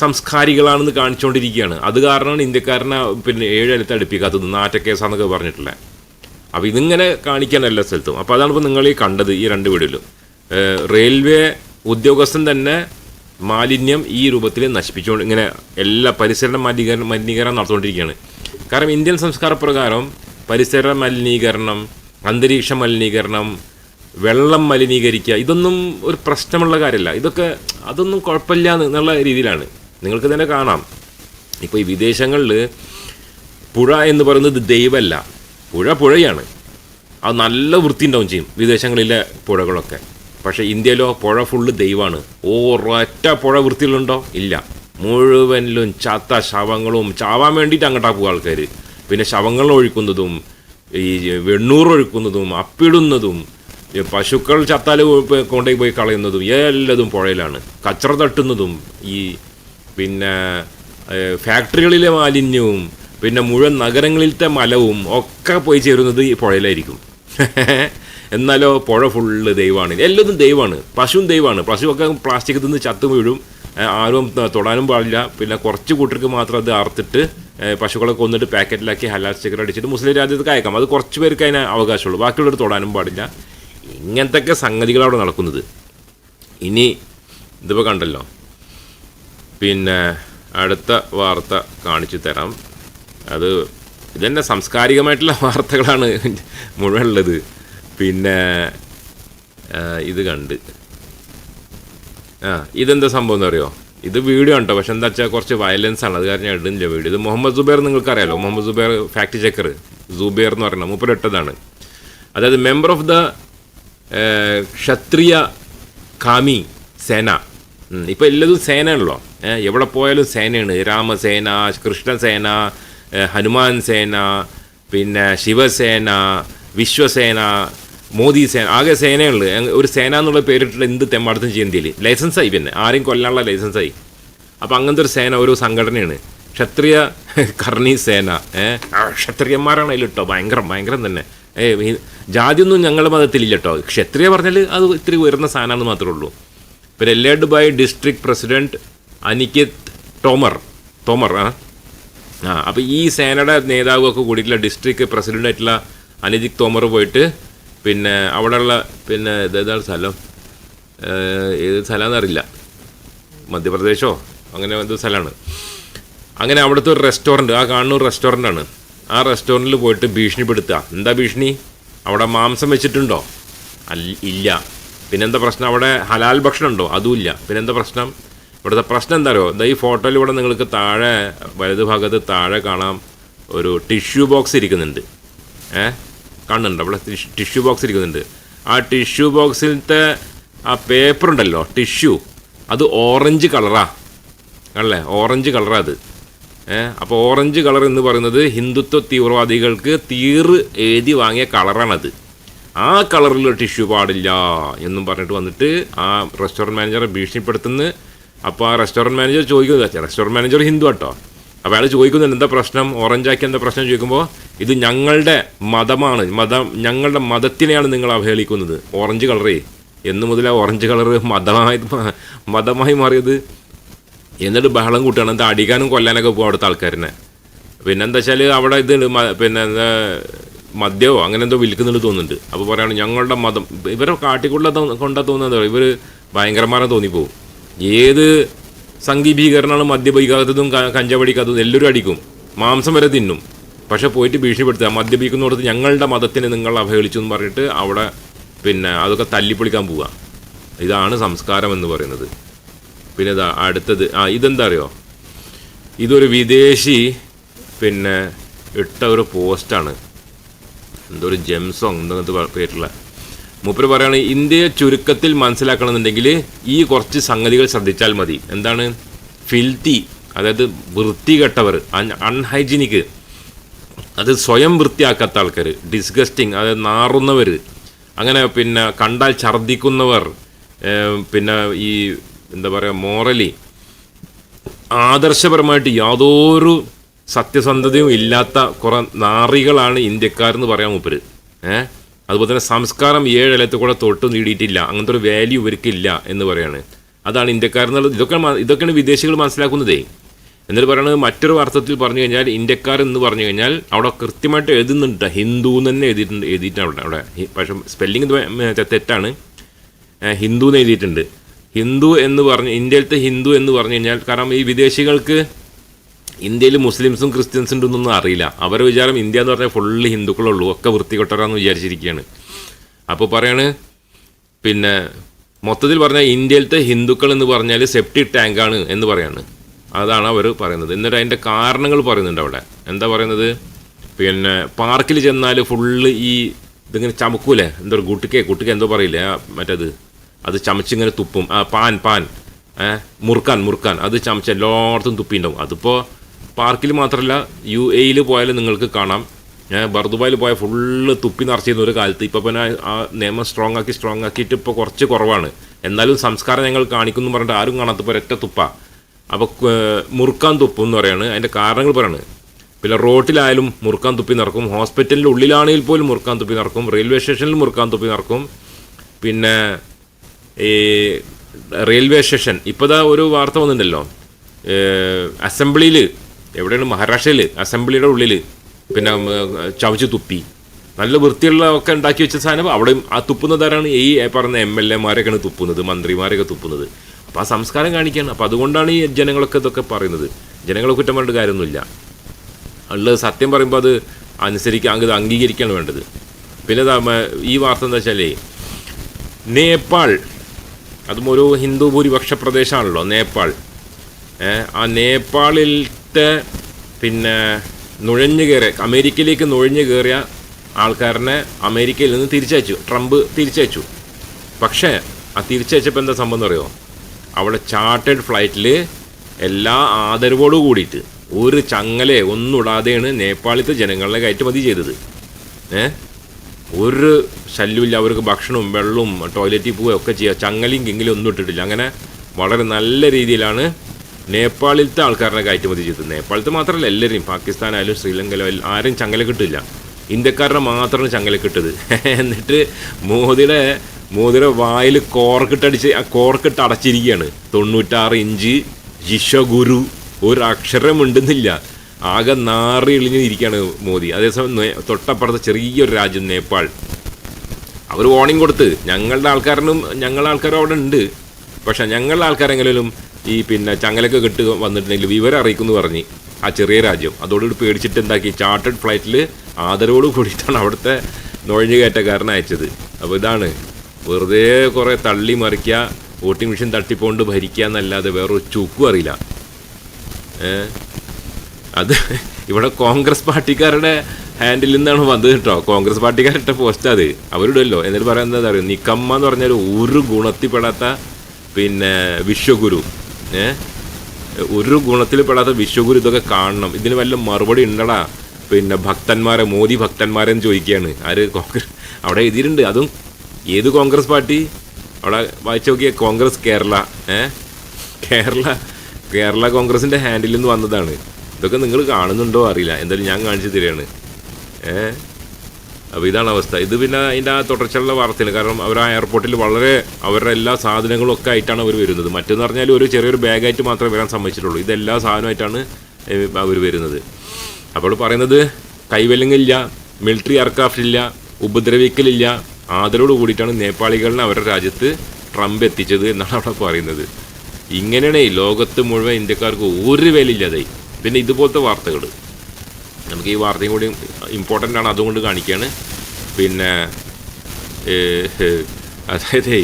സംസ്കാരികളാണെന്ന് കാണിച്ചുകൊണ്ടിരിക്കുകയാണ് അത് കാരണമാണ് ഇന്ത്യക്കാരനെ പിന്നെ ഏഴ് അടുത്ത് അടുപ്പിക്കാത്തത് നാറ്റക്കേസാന്നൊക്കെ പറഞ്ഞിട്ടില്ലേ അപ്പോൾ ഇതിങ്ങനെ കാണിക്കാൻ എല്ലാ സ്ഥലത്തും. അപ്പോൾ അതാണ് ഇപ്പോൾ നിങ്ങൾ ഈ കണ്ടത് ഈ രണ്ട് വീടിലും റെയിൽവേ ഉദ്യോഗസ്ഥൻ തന്നെ മാലിന്യം ഈ രൂപത്തിൽ നശിപ്പിച്ചുകൊണ്ട് ഇങ്ങനെ എല്ലാ പരിസര മലിനീകരണം മലിനീകരണം നടത്തുകൊണ്ടിരിക്കുകയാണ് കാരണം ഇന്ത്യൻ സംസ്കാരപ്രകാരം പരിസര മലിനീകരണം അന്തരീക്ഷ മലിനീകരണം വെള്ളം മലിനീകരിക്കുക ഇതൊന്നും ഒരു പ്രശ്നമുള്ള കാര്യമല്ല. ഇതൊക്കെ അതൊന്നും കുഴപ്പമില്ല എന്നുള്ള രീതിയിലാണ്. നിങ്ങൾക്ക് തന്നെ കാണാം. ഇപ്പോൾ ഈ വിദേശങ്ങളിൽ പുഴ എന്ന് പറയുന്നത് ദൈവമല്ല. പുഴ പുഴയാണ്. അത് നല്ല വൃത്തി ഉണ്ടാവും ചെയ്യും വിദേശങ്ങളിലെ പുഴകളൊക്കെ. പക്ഷേ ഇന്ത്യയിലോ പുഴ ഫുള്ള് ദൈവമാണ്. ഒറ്റ പുഴ വൃത്തിയിലുണ്ടോ? ഇല്ല. മുഴുവനിലും ചത്ത ശവങ്ങളും ചാവാൻ വേണ്ടിയിട്ട് അങ്ങോട്ടാ പോകുക ആൾക്കാർ പിന്നെ ശവങ്ങൾ ഒഴിക്കുന്നതും ഈ വെണ്ണൂറൊഴുക്കുന്നതും അപ്പിടുന്നതും പശുക്കൾ ചത്താൽ കൊണ്ടുപോയി പോയി കളയുന്നതും എല്ലാതും പുഴയിലാണ്. കച്ചറ തട്ടുന്നതും ഈ പിന്നെ ഫാക്ടറികളിലെ മാലിന്യവും പിന്നെ മുഴുവൻ നഗരങ്ങളിലത്തെ മലവും ഒക്കെ പോയി ചേരുന്നത് ഈ പുഴയിലായിരിക്കും. എന്നാലോ പുഴ ഫുള്ള് ദൈവമാണ്. എല്ലാതും ദൈവമാണ്. പശുവും ദൈവമാണ്. പശുവൊക്കെ പ്ലാസ്റ്റിക് തിന്ന് ചത്തു വീഴും. ആരും തൊടാനും പാടില്ല. പിന്നെ കുറച്ച് കൂട്ടർക്ക് മാത്രം അത് അറുത്തിട്ട് ഏഹ്, പശുക്കളെ കൊന്നിട്ട് പാക്കറ്റിലാക്കി ഹലാൽ സ്റ്റിക്കർ അടിച്ചിട്ട് മുസ്ലിം രാജ്യത്ത് അയക്കാം. അത് കുറച്ച് പേർക്ക് അതിന് അവകാശമുള്ളൂ. ബാക്കിയുള്ളവർ തൊടാനും പാടില്ല. ഇങ്ങനത്തെ സംഗതികളാണ് അവിടെ നടക്കുന്നത്. ഇനി ഇതിപ്പോൾ കണ്ടല്ലോ. പിന്നെ അടുത്ത വാർത്ത കാണിച്ചു തരാം. അത് ഇതന്നെ സാംസ്കാരികമായിട്ടുള്ള വാർത്തകളാണ് മുഴുവൻ ഉള്ളത് പിന്നെ ഇത് കണ്ട്. ആ ഇതെന്താ സംഭവം എന്ന് അറിയോ? ഇത് വീഡിയോ ഉണ്ടോ പക്ഷെ എന്താ വെച്ചാൽ കുറച്ച് വയലൻസ് ആണ്. അത് കാരണം ഇടുന്നില്ല വീഡിയോ ഇത് മുഹമ്മദ് സുബൈർ നിങ്ങൾക്ക് അറിയാലോ മുഹമ്മദ് സുബൈർ ഫാക്ട് ചെക്കർ സുബൈർ എന്ന് പറയുന്നത് മൂപ്പർ ഇട്ടതാണ്. അതായത് member of the Kshatriya Karni Sena. ഇപ്പോൾ ഇപ്പൊ എല്ലാതും സേനയാണല്ലോ. എവിടെ പോയാലും സേനയാണ്. രാമസേന കൃഷ്ണസേന ഹനുമാൻ സേന പിന്നെ ശിവസേന വിശ്വസേന മോദി സേന ആകെ സേനയുള്ളു ഒരു സേന എന്നുള്ള പേരിട്ടുള്ള എന്ത് തെമ്മാടത്തും ചെയ്യുന്നതിൽ ലൈസൻസായി പിന്നെ. ആരെയും കൊല്ലാനുള്ള ലൈസൻസായി. അപ്പം അങ്ങനത്തെ ഒരു സേന ഒരു സംഘടനയാണ്. ക്ഷത്രിയ കർണി സേന ക്ഷത്രിയന്മാരാണ് അതിലിട്ടോ. ഭയങ്കരം ഭയങ്കരം തന്നെ. ഏ ജാതിയൊന്നും ഞങ്ങളുടെ മതത്തിലില്ല കേട്ടോ ക്ഷത്രിയ പറഞ്ഞാൽ അത് ഇത്തിരി ഉയർന്ന സാധനമാണെന്ന് മാത്രമേ ഉള്ളൂ. പിന്നെ led by district president Aniket Tomar Tomar ആ? ആ അപ്പോൾ ഈ സേനയുടെ നേതാവൊക്കെ കൂടിയിട്ടുള്ള ഡിസ്ട്രിക്ട് പ്രസിഡന്റ് ആയിട്ടുള്ള അനിജിക് തോമർ പോയിട്ട് പിന്നെ അവിടെയുള്ള പിന്നെ ഇതേതാണ് സ്ഥലം? ഏഹ്, ഏത് സ്ഥലമാണെന്ന് അറിയില്ല മധ്യപ്രദേശോ? അങ്ങനെ എന്തോ സ്ഥലമാണ്. അങ്ങനെ അവിടുത്തെ ഒരു റെസ്റ്റോറന്റ് ആ കാണുന്ന റെസ്റ്റോറന്റ് ആണ്. ആ റെസ്റ്റോറന്റിൽ പോയിട്ട് ഭീഷണിപ്പെടുത്തുക എന്താ ഭീഷണി? അവിടെ മാംസം വെച്ചിട്ടുണ്ടോ? അല്ല ഇല്ല. പിന്നെന്താ പ്രശ്നം? അവിടെ ഹലാൽ ഭക്ഷണം ഉണ്ടോ? അതുമില്ല പിന്നെന്താ പ്രശ്നം? ഇവിടുത്തെ പ്രശ്നം എന്താ അറിയോ? ഈ ഫോട്ടോയിൽ ഇവിടെ നിങ്ങൾക്ക് താഴെ വലതുഭാഗത്ത് താഴെ കാണാം ഒരു ടിഷ്യൂ ബോക്സ് ഇരിക്കുന്നുണ്ട്. ഏ? കാണുന്നുണ്ട്. അവിടെ ടിഷ്യൂ ബോക്സ് ഇരിക്കുന്നുണ്ട്. ആ ടിഷ്യൂ ബോക്സിലത്തെ ആ പേപ്പർ ഉണ്ടല്ലോ ടിഷ്യൂ അത് ഓറഞ്ച് കളറാ അല്ലേ ഓറഞ്ച് കളറാ അത്. അപ്പോൾ ഓറഞ്ച് കളർ എന്ന് പറയുന്നത് ഹിന്ദുത്വ തീവ്രവാദികൾക്ക് തീറ് എഴുതി വാങ്ങിയ കളറാണത് ആ കളറിൽ ടിഷ്യൂ പാടില്ല എന്നും പറഞ്ഞിട്ട് വന്നിട്ട് ആ റെസ്റ്റോറന്റ് മാനേജറെ ഭീഷണിപ്പെടുത്തുന്നു. അപ്പോൾ ആ റെസ്റ്റോറന്റ് മാനേജർ ചോദിക്കുന്നത് റെസ്റ്റോറന്റ് മാനേജർ ഹിന്ദു കേട്ടോ അപ്പോൾ അയാൾ ചോദിക്കുന്നുണ്ട് എന്താ പ്രശ്നം? ഓറഞ്ചാക്കി എന്താ പ്രശ്നം ചോദിക്കുമ്പോൾ ഇത് ഞങ്ങളുടെ മതമാണ്. മതം ഞങ്ങളുടെ മതത്തിനെയാണ് നിങ്ങൾ അവഹേളിക്കുന്നത്. ഓറഞ്ച് കളറേ എന്ന് മുതലാ ഓറഞ്ച് കളർ മതമായി മതമായി മാറിയത്. എന്നിട്ട് ബഹളം കൂട്ടുകയാണ്. എന്താ അടിക്കാനും കൊല്ലാനൊക്കെ പോകും അവിടുത്തെ ആൾക്കാരനെ പിന്നെന്താ വെച്ചാൽ അവിടെ ഇത് പിന്നെ മദ്യമോ അങ്ങനെ എന്തോ വിൽക്കുന്നുണ്ട് തോന്നുന്നുണ്ട്. അപ്പോൾ പറയുകയാണ് ഞങ്ങളുടെ മതം ഇവരെ കാട്ടിക്കൊള്ള കൊണ്ടാ തോന്നുന്നത്. ഇവർ ഭയങ്കരമാരെ തോന്നിപ്പോവും. ഏത് സംഘി ഭീകരനാണ് മദ്യപിക്കാത്തതും കഞ്ചവടിക്കാത്തതും എല്ലാവരും അടിക്കും. മാംസം വരെ തിന്നും. പക്ഷെ പോയിട്ട് ഭീഷണിപ്പെടുത്തുക. മദ്യപിക്കുന്നിടത്ത് ഞങ്ങളുടെ മതത്തിനെ നിങ്ങൾ അവഹേളിച്ചു എന്ന് പറഞ്ഞിട്ട് അവിടെ പിന്നെ അതൊക്കെ തല്ലിപ്പൊളിക്കാൻ പോവുക. ഇതാണ് സംസ്കാരം എന്ന് പറയുന്നത്. പിന്നെ ഇതാ അടുത്തത്. ആ ഇതെന്താ അറിയോ? ഇതൊരു വിദേശി പിന്നെ ഇട്ട ഒരു പോസ്റ്റാണ്. എന്തോ ഒരു ജെംസോ അങ്ങനത്തെ പേരുള്ള മൂപ്പര് പറയുകയാണ് ഇന്ത്യയെ ചുരുക്കത്തിൽ മനസ്സിലാക്കണമെന്നുണ്ടെങ്കിൽ ഈ കുറച്ച് സംഗതികൾ ശ്രദ്ധിച്ചാൽ മതി. എന്താണ്? ഫിൽത്തി അതായത് വൃത്തികെട്ടവർ അൺഹൈജീനിക് അത് സ്വയം വൃത്തിയാക്കാത്ത ആൾക്കാർ ഡിസ്ഗസ്റ്റിങ് അതായത് നാറുന്നവർ അങ്ങനെ പിന്നെ കണ്ടാൽ ഛർദ്ദിക്കുന്നവർ പിന്നെ ഈ എന്താ പറയുക മോറലി ആദർശപരമായിട്ട് യാതൊരു സത്യസന്ധതയും ഇല്ലാത്ത കുറേ നാറികളാണ് ഇന്ത്യക്കാരെന്ന് പറയാൻ മൂപ്പര്. ഏഹ് അതുപോലെ തന്നെ സംസ്കാരം ഏഴിലത്ത് കൂടെ തൊട്ട് നേടിയിട്ടില്ല. അങ്ങനത്തെ ഒരു വാല്യൂ ഇവർക്കില്ല എന്ന് പറയാണ്. അതാണ് ഇന്ത്യക്കാരെന്നുള്ളത് ഇതൊക്കെ ഇതൊക്കെയാണ് വിദേശികൾ മനസ്സിലാക്കുന്നതേ. എന്നിട്ട് പറയുന്നത് മറ്റൊരു അർത്ഥത്തിൽ പറഞ്ഞു കഴിഞ്ഞാൽ ഇന്ത്യക്കാർ എന്ന് പറഞ്ഞു കഴിഞ്ഞാൽ അവിടെ കൃത്യമായിട്ട് എഴുതുന്നുണ്ട് ഹിന്ദു എന്ന് തന്നെ എഴുതിയിട്ടുണ്ട് എഴുതിയിട്ടുണ്ട് അവിടെ അവിടെ. പക്ഷെ സ്പെല്ലിംഗ് തെറ്റാണ്. ഹിന്ദു എന്ന് എഴുതിയിട്ടുണ്ട്. ഹിന്ദു എന്ന് പറഞ്ഞ് ഇന്ത്യയിലത്തെ ഹിന്ദു എന്ന് പറഞ്ഞു കഴിഞ്ഞാൽ കാരണം ഈ വിദേശികൾക്ക് ഇന്ത്യയിൽ മുസ്ലിംസും ക്രിസ്ത്യൻസും ഉണ്ടെന്നൊന്നും അറിയില്ല. അവരുടെ വിചാരം ഇന്ത്യ എന്ന് പറഞ്ഞാൽ ഫുള്ള് ഹിന്ദുക്കളുള്ളൂ. ഒക്കെ വൃത്തികെട്ടവരാന്ന് വിചാരിച്ചിരിക്കുകയാണ്. അപ്പോൾ പറയാണ് പിന്നെ മൊത്തത്തിൽ പറഞ്ഞാൽ ഇന്ത്യയിലത്തെ ഹിന്ദുക്കൾ എന്ന് പറഞ്ഞാൽ സെപ്റ്റി ടാങ്കാണ് എന്ന് പറയാണ്. അതാണ് അവർ പറയുന്നത്. എന്നിട്ട് അതിന്റെ കാരണങ്ങൾ പറയുന്നുണ്ട് അവിടെ. എന്താ പറയുന്നത്? പിന്നെ പാർക്കിൽ ചെന്നാൽ ഫുള്ള് ഈ ഇതിങ്ങനെ ചമക്കൂലേ? എന്തോ ഒരു ഗുട്ടിക്കെ കുട്ടിക്ക് എന്തോ പറയില്ലേ? മറ്റേത്. അത് ചമച്ചിങ്ങനെ തുപ്പും. ആ പാൻ പാൻ. മുറുക്കാൻ മുറുക്കാൻ. അത് ചമച്ച് എല്ലായിടത്തും തുപ്പിയിട്ടുണ്ടാവും അതിപ്പോൾ പാർക്കിൽ മാത്രമല്ല യു എയിൽ പോയാലും നിങ്ങൾക്ക് കാണാം. ഞാൻ ബർദുബായിൽ പോയ ഫുള്ള് തുപ്പി നിറച്ചിരുന്ന ഒരു കാലത്ത്. ഇപ്പോൾ പിന്നെ ആ നിയമം സ്ട്രോങ് ആക്കി സ്ട്രോങ് ആക്കിയിട്ട് ഇപ്പോൾ കുറച്ച് കുറവാണ്. എന്നാലും സംസ്കാരം ഞങ്ങൾ കാണിക്കുന്നു പറഞ്ഞിട്ട് ആരും കാണാത്തപ്പോൾ ഒരൊറ്റ തുപ്പ. അപ്പോൾ മുറുക്കാൻ തുപ്പും എന്ന് പറയാണ്. അതിന്റെ കാരണങ്ങൾ പറയാണ്. പിന്നെ റോട്ടിലായാലും മുറുക്കാൻ തുപ്പി നടക്കും ഹോസ്പിറ്റലിന്റെ ഉള്ളിലാണെങ്കിൽ പോലും മുറുക്കാൻ തുപ്പി നടക്കും റെയിൽവേ സ്റ്റേഷനിൽ മുറുക്കാൻ തുപ്പി നടക്കും പിന്നെ ഈ റെയിൽവേ സ്റ്റേഷൻ. ഇപ്പോൾ ഒരു വാർത്ത വന്നിട്ടുണ്ടല്ലോ. അസംബ്ലിയിൽ എവിടെയാണ്? മഹാരാഷ്ട്രയിൽ അസംബ്ലിയുടെ ഉള്ളിൽ പിന്നെ ചവച്ച് തുപ്പി. നല്ല വൃത്തിയുള്ള ഒക്കെ ഉണ്ടാക്കി വെച്ച സാധനം അവിടെ ആ തുപ്പുന്നതാരാണ് ഈ പറഞ്ഞ എം എൽ എമാരൊക്കെയാണ് തുപ്പുന്നത് മന്ത്രിമാരൊക്കെ തുപ്പുന്നത്. അപ്പോൾ ആ സംസ്കാരം കാണിക്കുകയാണ് അപ്പോൾ അതുകൊണ്ടാണ് ഈ ജനങ്ങളൊക്കെ ഇതൊക്കെ പറയുന്നത്. ജനങ്ങളെ കുറ്റം പറഞ്ഞിട്ട് കാര്യമൊന്നുമില്ല. ഉള്ളത് സത്യം പറയുമ്പോൾ അത് അനുസരിക്കുക അങ്ങ് ഇത് അംഗീകരിക്കുകയാണ് വേണ്ടത്. പിന്നെ ഈ വാർത്ത എന്താ വെച്ചാലേ നേപ്പാൾ അതും ഒരു ഹിന്ദു ഭൂരിപക്ഷ പ്രദേശമാണല്ലോ നേപ്പാൾ. ആ ആ നേപ്പാളിലത്തെ പിന്നെ നുഴഞ്ഞു കയറിയ അമേരിക്കയിലേക്ക് നുഴഞ്ഞു കയറിയ ആൾക്കാരനെ അമേരിക്കയിൽ നിന്ന് തിരിച്ചയച്ചു. ട്രംപ് തിരിച്ചയച്ചു. പക്ഷേ ആ തിരിച്ചയച്ചപ്പോൾ എന്താ സംഭവം എന്ന് അറിയോ അവിടെ ചാർട്ടേഡ് ഫ്ലൈറ്റിൽ എല്ലാ ആദരവോടു കൂടിയിട്ട് ഒരു ചങ്ങലെ ഒന്നും ഇടാതെയാണ് നേപ്പാളിലത്തെ ജനങ്ങളെ കയറ്റുമതി ചെയ്തത്. ഏ? ഒരു ശല്യമില്ല അവർക്ക് ഭക്ഷണവും വെള്ളവും ടോയ്ലറ്റിൽ പോവുകയും ഒക്കെ ചെയ്യുക ചങ്ങലയും കിങ്ങലും ഒന്നും ഇട്ടിട്ടില്ല. അങ്ങനെ വളരെ നല്ല രീതിയിലാണ് നേപ്പാളിലത്തെ ആൾക്കാരുടെ കയറ്റുമതി ചെയ്തത്. നേപ്പാളത്തെ മാത്രമല്ല എല്ലാവരെയും പാകിസ്ഥാനായാലും ശ്രീലങ്കയിലും ആരും ചങ്ങല കിട്ടില്ല. ഇന്ത്യക്കാരുടെ മാത്രമാണ് ചങ്ങല കിട്ടത് എന്നിട്ട് മോദിയുടെ മോദിയുടെ വായിൽ കോർക്കിട്ടടിച്ച് ആ കോർക്കിട്ട് അടച്ചിരിക്കുകയാണ്. തൊണ്ണൂറ്റാറ് ഇഞ്ച് ജിഷഗുരു ഒരു അക്ഷരം ഉണ്ടെന്നില്ല ആകെ നാറി ഇളിഞ്ഞിരിക്കുകയാണ് മോദി. അതേസമയം തൊട്ടപ്പുറത്ത് ചെറിയൊരു രാജ്യം നേപ്പാൾ. അവർ വാർണിംഗ് കൊടുത്ത്. ഞങ്ങളുടെ ആൾക്കാരനും ഞങ്ങളുടെ ആൾക്കാരും അവിടെ ഉണ്ട്. പക്ഷേ ഞങ്ങളുടെ ആൾക്കാരെങ്കിലും ഈ പിന്നെ ചങ്ങലൊക്കെ കെട്ട് വന്നിട്ടുണ്ടെങ്കിൽ വിവരം അറിയിക്കുമെന്ന് പറഞ്ഞ് ആ ചെറിയ രാജ്യം. അതോടുകൂടി പേടിച്ചിട്ട് എന്താക്കി? ചാർട്ടേഡ് ഫ്ലൈറ്റിൽ ആദരവോട് കൂടിയിട്ടാണ് അവിടുത്തെ നുഴഞ്ഞുകയറ്റക്കാരനെ അയച്ചത്. അപ്പോൾ ഇതാണ്. വെറുതെ കുറേ തള്ളി മറിക്കുക വോട്ടിംഗ് മെഷീൻ തട്ടിപ്പോണ്ട് ഭരിക്കുക എന്നല്ലാതെ വേറൊരു ചുക്കും അറിയില്ല. അത് ഇവിടെ കോൺഗ്രസ് പാർട്ടിക്കാരുടെ ഹാൻഡിൽ നിന്നാണ് വന്നത് കേട്ടോ. കോൺഗ്രസ് പാർട്ടിക്കാരിട്ട പോസ്റ്റ് അത്. അവരിടുമല്ലോ. എന്നിട്ട് പറയുന്നത് പറയുക നിക്കമ്മ എന്ന് പറഞ്ഞാൽ ഒരു ഗുണത്തിൽപ്പെടാത്ത പിന്നെ വിശ്വഗുരു. ഒരു ഗുണത്തിൽ പെടാത്ത വിശ്വഗുരു ഇതൊക്കെ കാണണം. ഇതിന് വല്ല മറുപടി ഉണ്ടടാ. പിന്നെ ഭക്തന്മാരെ മോദി ഭക്തന്മാരെന്ന് ചോദിക്കുകയാണ്. ആര്? കോൺഗ്രസ്. അവിടെ എഴുതിയിട്ടുണ്ട്. അതും ഏത് കോൺഗ്രസ് പാർട്ടി? അവിടെ വായിച്ചു നോക്കിയ കോൺഗ്രസ് കേരള. ഏ? കേരള. കേരള കോൺഗ്രസിന്റെ ഹാൻഡിൽ നിന്ന് വന്നതാണ്. ഇതൊക്കെ നിങ്ങൾ കാണുന്നുണ്ടോ അറിയില്ല. എന്തായാലും ഞാൻ കാണിച്ചു തരികയാണ്. ഏ? അപ്പോൾ ഇതാണ് അവസ്ഥ. ഇത് പിന്നെ അതിന്റെ ആ തുടർച്ചയുള്ള വാർത്തയിൽ. കാരണം അവർ ആ എയർപോർട്ടിൽ വളരെ അവരുടെ എല്ലാ സാധനങ്ങളും ഒക്കെ ആയിട്ടാണ് അവർ വരുന്നത്. മറ്റെന്ന് പറഞ്ഞാൽ ഒരു ചെറിയൊരു ബാഗായിട്ട് മാത്രമേ വരാൻ സമ്മതിച്ചിട്ടുള്ളൂ. ഇതെല്ലാ സാധനമായിട്ടാണ് അവർ വരുന്നത്. അപ്പോൾ പറയുന്നത് കൈവല്ലങ്ങില്ല മിലിറ്ററി എയർക്രാഫ്റ്റ് ഇല്ല ഉപദ്രവിക്കലില്ല. ആദരവോട് കൂടിയിട്ടാണ് നേപ്പാളികളിനെ അവരുടെ രാജ്യത്ത് ട്രംപ് എത്തിച്ചത് എന്നാണ് അവിടെ പറയുന്നത്. ഇങ്ങനെയാണ് ലോകത്ത് മുഴുവൻ ഇന്ത്യക്കാർക്ക് ഒരു വിലയില്ലാതായി. പിന്നെ ഇതുപോലത്തെ വാർത്തകൾ. നമുക്ക് ഈ വാർത്തയും കൂടി ഇമ്പോർട്ടന്റ് ആണ് അതുകൊണ്ട് കാണിക്കുകയാണ് പിന്നെ അതായത്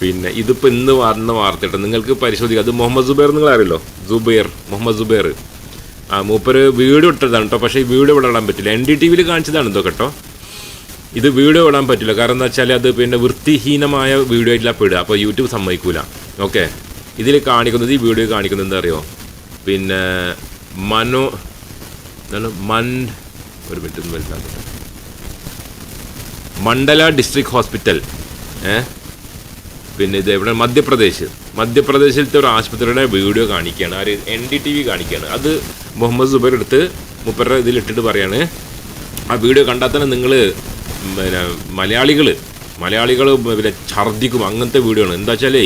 പിന്നെ ഇതിപ്പോൾ ഇന്ന് വന്ന വാർത്ത കേട്ടോ. നിങ്ങൾക്ക് പരിശോധിക്കാം. അത് മുഹമ്മദ് സുബൈർ നിങ്ങൾ അറിയല്ലോ? സുബൈർ മുഹമ്മദ് സുബൈർ. ആ മൂപ്പര് വീഡിയോ ഇട്ടതാണ് കേട്ടോ. പക്ഷേ ഈ വീഡിയോ ഇവിടെ ഇടാൻ പറ്റില്ല. എൻ ഡി ടി വിയിൽ കാണിച്ചതാണ് കേട്ടോ. ഇത് വീഡിയോ ഇടാൻ പറ്റില്ല. കാരണം എന്താ വെച്ചാൽ അത് പിന്നെ വൃത്തിഹീനമായ വീഡിയോ ആയിട്ടില്ല പെടുക അപ്പോൾ യൂട്യൂബ് സമ്മതിക്കൂല. ഓക്കെ ഇതിൽ കാണിക്കുന്നത് ഈ വീഡിയോ കാണിക്കുന്നത് എന്താ അറിയോ? പിന്നെ മനോ എന്താണ് മണ്ട് ഒരു മിനിറ്റ് ഒന്ന് മണ്ഡല ഡിസ്ട്രിക്ട് ഹോസ്പിറ്റൽ ഏ? പിന്നെ ഇത് എവിടെ? മധ്യപ്രദേശ്. മധ്യപ്രദേശിലത്തെ ഒരു ആശുപത്രിയുടെ വീഡിയോ കാണിക്കുകയാണ്. ആര്? എൻ ഡി ടി വി കാണിക്കുകയാണ്. അത് മുഹമ്മദ് സുബൈർ എടുത്ത് മുപ്പരുടെ ഇതിലിട്ടിട്ട് പറയാണ്. ആ വീഡിയോ കണ്ടാൽ തന്നെ നിങ്ങൾ പിന്നെ മലയാളികൾ മലയാളികൾ പിന്നെ ഛർദ്ദിക്കും. അങ്ങനത്തെ വീഡിയോ ആണ്. എന്താ വെച്ചാലേ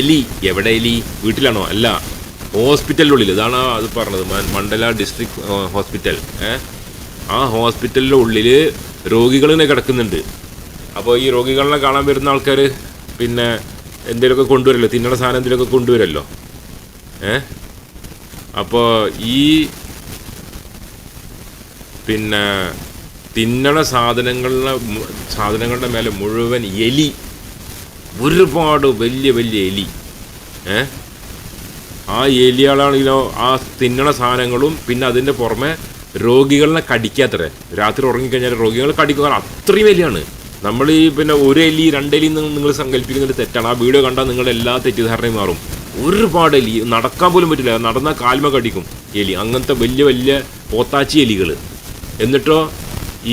എലി എവിടെ എലി? വീട്ടിലാണോ? അല്ല. ഹോസ്പിറ്റലിനുള്ളിൽ ഇതാണ് അത് പറഞ്ഞത് മണ്ഡല ഡിസ്ട്രിക്ട് ഹോസ്പിറ്റൽ ആ ഹോസ്പിറ്റലിന്റെ ഉള്ളിൽ രോഗികളിനെ കിടക്കുന്നുണ്ട്. അപ്പോൾ ഈ രോഗികളെ കാണാൻ വരുന്ന ആൾക്കാർ പിന്നെ എന്തെങ്കിലുമൊക്കെ കൊണ്ടുവരല്ലോ? തിന്നണ സാധനം എന്തെങ്കിലുമൊക്കെ കൊണ്ടുവരല്ലോ? ഏ? അപ്പോൾ ഈ പിന്നെ തിന്നണ സാധനങ്ങളുടെ സാധനങ്ങളുടെ മേലെ മുഴുവൻ എലി ഒരുപാട് വലിയ വലിയ എലി. ഏ? ആ എലിയാളാണെങ്കിലോ ആ തിന്നണ സാധനങ്ങളും പിന്നെ അതിന്റെ പുറമെ രോഗികളെ കടിക്കാത്തരെ രാത്രി ഉറങ്ങിക്കഴിഞ്ഞാൽ രോഗികളെ കടിക്കുക അത്രയും വലിയാണ് നമ്മൾ ഈ പിന്നെ ഒരു എലി രണ്ടെലി നിങ്ങൾ സങ്കല്പിക്കുന്നത് തെറ്റാണ്. ആ വീഡിയോ കണ്ടാൽ നിങ്ങളുടെ എല്ലാ തെറ്റിദ്ധാരണയും മാറും. ഒരുപാട് എലി നടക്കാൻ പോലും പറ്റില്ല. നടന്നാൽ കാൽമ കടിക്കും എലി. അങ്ങനത്തെ വലിയ വലിയ പോത്താച്ചി എലികൾ. എന്നിട്ടോ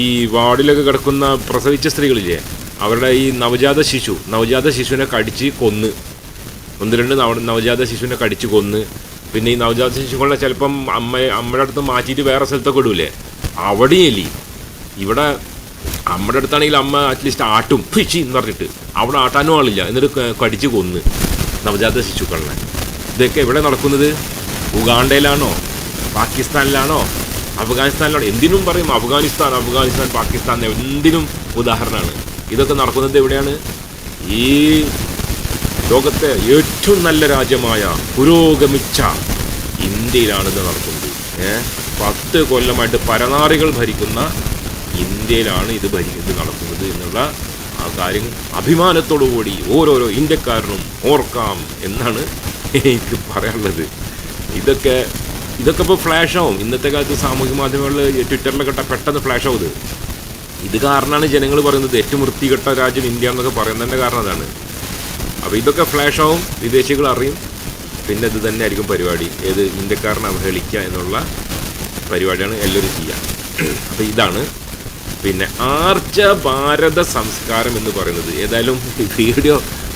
ഈ വാർഡിലൊക്കെ കിടക്കുന്ന പ്രസവിച്ച സ്ത്രീകളില്ലേ അവരുടെ ഈ നവജാത ശിശു നവജാത ശിശുവിനെ കടിച്ച് കൊന്ന്. ഒന്ന് രണ്ട് നവ നവജാത ശിശുവിനെ കടിച്ചു കൊന്ന്. പിന്നെ ഈ നവജാത ശിശുക്കളെ ചിലപ്പം അമ്മ അമ്മയുടെ അടുത്ത് മാറ്റിയിട്ട് വേറെ സ്ഥലത്തൊക്കെ ഇടൂലേ. അവിടെയും എലി. ഇവിടെ അമ്മയുടെ അടുത്താണെങ്കിൽ അമ്മ അറ്റ്ലീസ്റ്റ് ആട്ടും. ഫിച്ചി എന്ന് പറഞ്ഞിട്ട്. അവിടെ ആട്ടാനും ആളില്ല. എന്നിട്ട് കടിച്ചു കൊന്ന് നവജാത ശിശുക്കളെ. ഇതൊക്കെ എവിടെ നടക്കുന്നത്? ഉഗാണ്ടയിലാണോ? പാകിസ്ഥാനിലാണോ? അഫ്ഗാനിസ്ഥാനിലാണോ? എന്തിനും പറയും അഫ്ഗാനിസ്ഥാൻ അഫ്ഗാനിസ്ഥാൻ പാകിസ്ഥാൻ എന്തിനും ഉദാഹരണമാണ്. ഇതൊക്കെ നടക്കുന്നത് എവിടെയാണ്? ഈ ലോകത്തെ ഏറ്റവും നല്ല രാജ്യമായ പുരോഗമിച്ച ഇന്ത്യയിലാണിത് നടക്കുന്നത്. ഏ? പത്ത് കൊല്ലമായിട്ട് പരനാറികൾ ഭരിക്കുന്ന ഇന്ത്യയിലാണ് ഇത് ഭരി ഇത് നടക്കുന്നത് എന്നുള്ള ആ കാര്യം അഭിമാനത്തോടു കൂടി ഓരോരോ ഇന്ത്യക്കാരനും ഓർക്കാം എന്നാണ് എനിക്ക് പറയാനുള്ളത്. ഇതൊക്കെ ഇതൊക്കെ ഇപ്പോൾ ഫ്ലാഷ് ആവും ഇന്നത്തെ കാലത്ത് സാമൂഹ്യ മാധ്യമങ്ങളിൽ ട്വിറ്ററിലൊക്കെ പെട്ടെന്ന് ഫ്ലാഷ് ആവും ഇത്. ഇത് കാരണമാണ് ജനങ്ങൾ പറയുന്നത് ഏറ്റവും വൃത്തികെട്ട രാജ്യം ഇന്ത്യ എന്നൊക്കെ പറയുന്നതിന്റെ കാരണം അതാണ്. അപ്പോൾ ഇതൊക്കെ ഫ്ലാഷ് ആവും വിദേശികൾ അറിയും. പിന്നെ ഇത് തന്നെ ആയിരിക്കും പരിപാടി. ഏത് ഇന്ത്യക്കാരനെ അവഹേളിക്കുക എന്നുള്ള പരിപാടിയാണ് എല്ലാവരും ചെയ്യുക അപ്പോൾ ഇതാണ്. പിന്നെ ആർച്ച ഭാരത സംസ്കാരം എന്ന് പറയുന്നത്. ഏതായാലും വീഡിയോ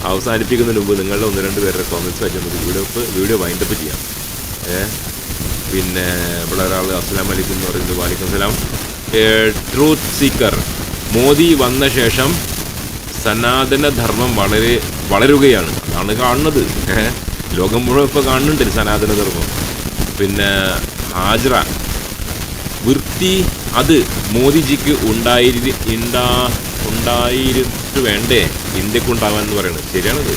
അവസാനിപ്പിക്കുന്നതിന് മുമ്പ് നിങ്ങളുടെ ഒന്ന് രണ്ട് പേരുടെ കോമൻസ് വെച്ചാൽ നമുക്ക് വീഡിയോ വീഡിയോ വൈൻഡപ്പ് ചെയ്യാം. പിന്നെ ഇവിടെ ഒരാൾ അസ്സലാം വലൈക്കും എന്ന് പറയുന്നത് വാലിക്കും സലാം ട്രൂത്ത് സീക്കർ മോദി വന്ന ശേഷം സനാതന ധർമ്മം വളരെ വളരുകയാണ്. അതാണ് കാണുന്നത്. ലോകം മുഴുവൻ ഇപ്പോൾ കാണുന്നുണ്ട് സനാതന സനാതനധർമ്മം പിന്നെ ഹാജ്ര വൃത്തി അത് മോദിജിക്ക് ഉണ്ടായിരി ഉണ്ടാ ഉണ്ടായിട്ട് വേണ്ടേ? ഇന്ത്യയ്ക്ക് ഉണ്ടാവാൻ എന്ന് പറയുന്നത് ശരിയാണത്.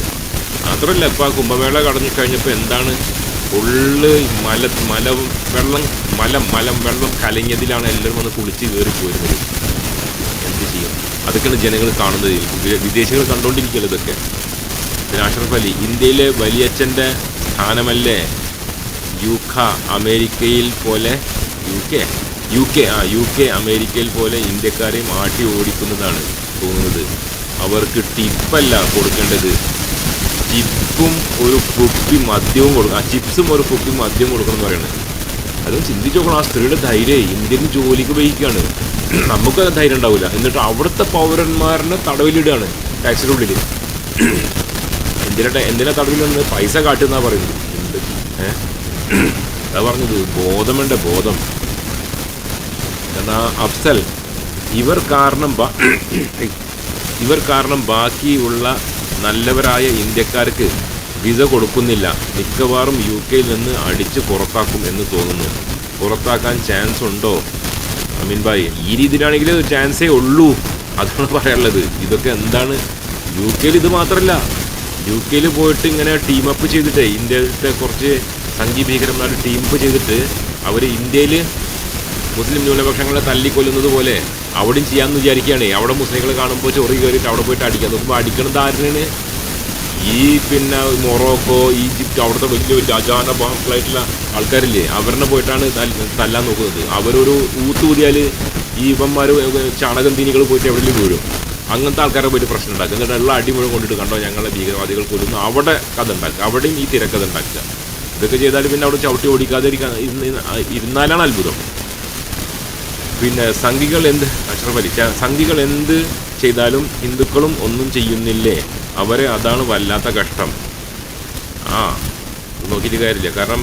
മാത്രമല്ല ഇപ്പോൾ ആ കുംഭമേള കടന്നു കഴിഞ്ഞപ്പോൾ എന്താണ്? ഫുള്ള് മല മല വെള്ളം മലം മലം വെള്ളം കലങ്ങിയതിലാണ് എല്ലാവരും വന്ന് കുളിച്ച് കയറി പോരുന്നത്. എന്ത് ചെയ്യും? അതൊക്കെയാണ് ജനങ്ങൾ കാണുന്നത്. വിദേശികൾ കണ്ടുകൊണ്ടിരിക്കുകയല്ലോ ഇതൊക്കെ? പിന്നെ അഷറഫ് അലി ഇന്ത്യയിലെ വലിയച്ഛന്റെ സ്ഥാനമല്ലേ? യു ഖ അമേരിക്കയിൽ പോലെ യു കെ യു കെ ആ യു കെ അമേരിക്കയിൽ പോലെ ഇന്ത്യക്കാരെയും ആട്ടി ഓടിക്കുന്നതാണ് തോന്നുന്നത്. അവർക്ക് ടിപ്പല്ല കൊടുക്കേണ്ടത്. ചിപ്പും ഒരു കുപ്പി മദ്യവും കൊടുക്കും ആ ചിപ്സും ഒരു കുപ്പി മദ്യവും കൊടുക്കണം എന്ന് പറയുന്നത് അതും ചിന്തിച്ചു നോക്കണം ആ സ്ത്രീയുടെ ധൈര്യം ഇന്ത്യൻ ജോലിക്ക് വഹിക്കുകയാണ് നമുക്ക് ധൈര്യം ഉണ്ടാവില്ല. എന്നിട്ട് അവിടുത്തെ പൗരന്മാരനെ തടവിലിടുകയാണ് ടാക്സിന്റെ ഉള്ളിൽ എന്തിനാ എന്തിനാ തടവിൽ പൈസ കാട്ടുന്നാ പറയുന്നത്. എന്ത്? ഏഹ് അതാ പറഞ്ഞത്. ബോധമുണ്ട് ബോധം. എന്നാ അഫ്സൽ ഇവർ കാരണം ഇവർ കാരണം ബാക്കിയുള്ള നല്ലവരായ ഇന്ത്യക്കാർക്ക് വിസ കൊടുക്കുന്നില്ല. മിക്കവാറും യു കെയിൽ നിന്ന് അടിച്ച് പുറത്താക്കും എന്ന് തോന്നുന്നു. പുറത്താക്കാൻ ചാൻസ് ഉണ്ടോ? അമീൻ ഭായ് ഈ രീതിയിലാണെങ്കിൽ ചാൻസേ ഉള്ളൂ. അതാണ് പറയാനുള്ളത്. ഇതൊക്കെ എന്താണ്? യു കെയിൽ ഇത് മാത്രമല്ല യു കെയിൽ പോയിട്ട് ഇങ്ങനെ ടീമപ്പ് ചെയ്തിട്ട് ഇന്ത്യയിലത്തെ കുറച്ച് സംഘി ഭീകരന്മാർ ടീമപ്പ് ചെയ്തിട്ട് അവർ ഇന്ത്യയിൽ മുസ്ലിം ന്യൂനപക്ഷങ്ങളെ തല്ലിക്കൊല്ലുന്നത് പോലെ അവിടെയും ചെയ്യാമെന്ന് വിചാരിക്കുകയാണ്. അവിടെ മുസ്ലിങ്ങൾ കാണുമ്പോൾ ചൊറി കയറിയിട്ട് അവിടെ പോയിട്ട് അടിക്കാൻ നോക്കുമ്പോൾ അടിക്കണത് ആരിനാണ് ഈ പിന്നെ മൊറോക്കോ ഈജിപ്റ്റ് അവിടുത്തെ വലിയ വലിയ അജാന ബാക്കിലായിട്ടുള്ള ആൾക്കാരില്ലേ അവരെ പോയിട്ടാണ് തല്ല- തല്ലാൻ നോക്കുന്നത്. അവരൊരു ഊത്തുകൂതിയാൽ ഈ ഇവന്മാർ ചാണകം തീനികൾ പോയിട്ട് എവിടെയെങ്കിലും വീഴും. അങ്ങനത്തെ ആൾക്കാരെ പോയിട്ട് പ്രശ്നം ഉണ്ടാക്കുക എന്നിട്ട് എല്ലാ അടി കൊണ്ടിട്ട് കണ്ടോ ഞങ്ങളെ ഭീകരവാദികൾ കൊല്ലുന്നു. അവിടെ കഥ ഉണ്ടാക്കുക. അവിടെയും ഈ തിരക്കഥ ഉണ്ടാക്കുക. ഇതൊക്കെ ചെയ്താൽ പിന്നെ അവിടെ ചവിട്ടി ഓടിക്കാതിരിക്കാൻ ഇരുന്ന് ഇരുന്നാലാണ് അത്ഭുതം. പിന്നെ സംഘികൾ എന്ത് അഷ്റഫ് സംഘികൾ എന്ത് ചെയ്താലും ഹിന്ദുക്കളും ഒന്നും ചെയ്യുന്നില്ലേ? അവരെ അതാണ് വല്ലാത്ത കഷ്ടം. ആ നോക്കിയിട്ട് കാര്യമില്ല. കാരണം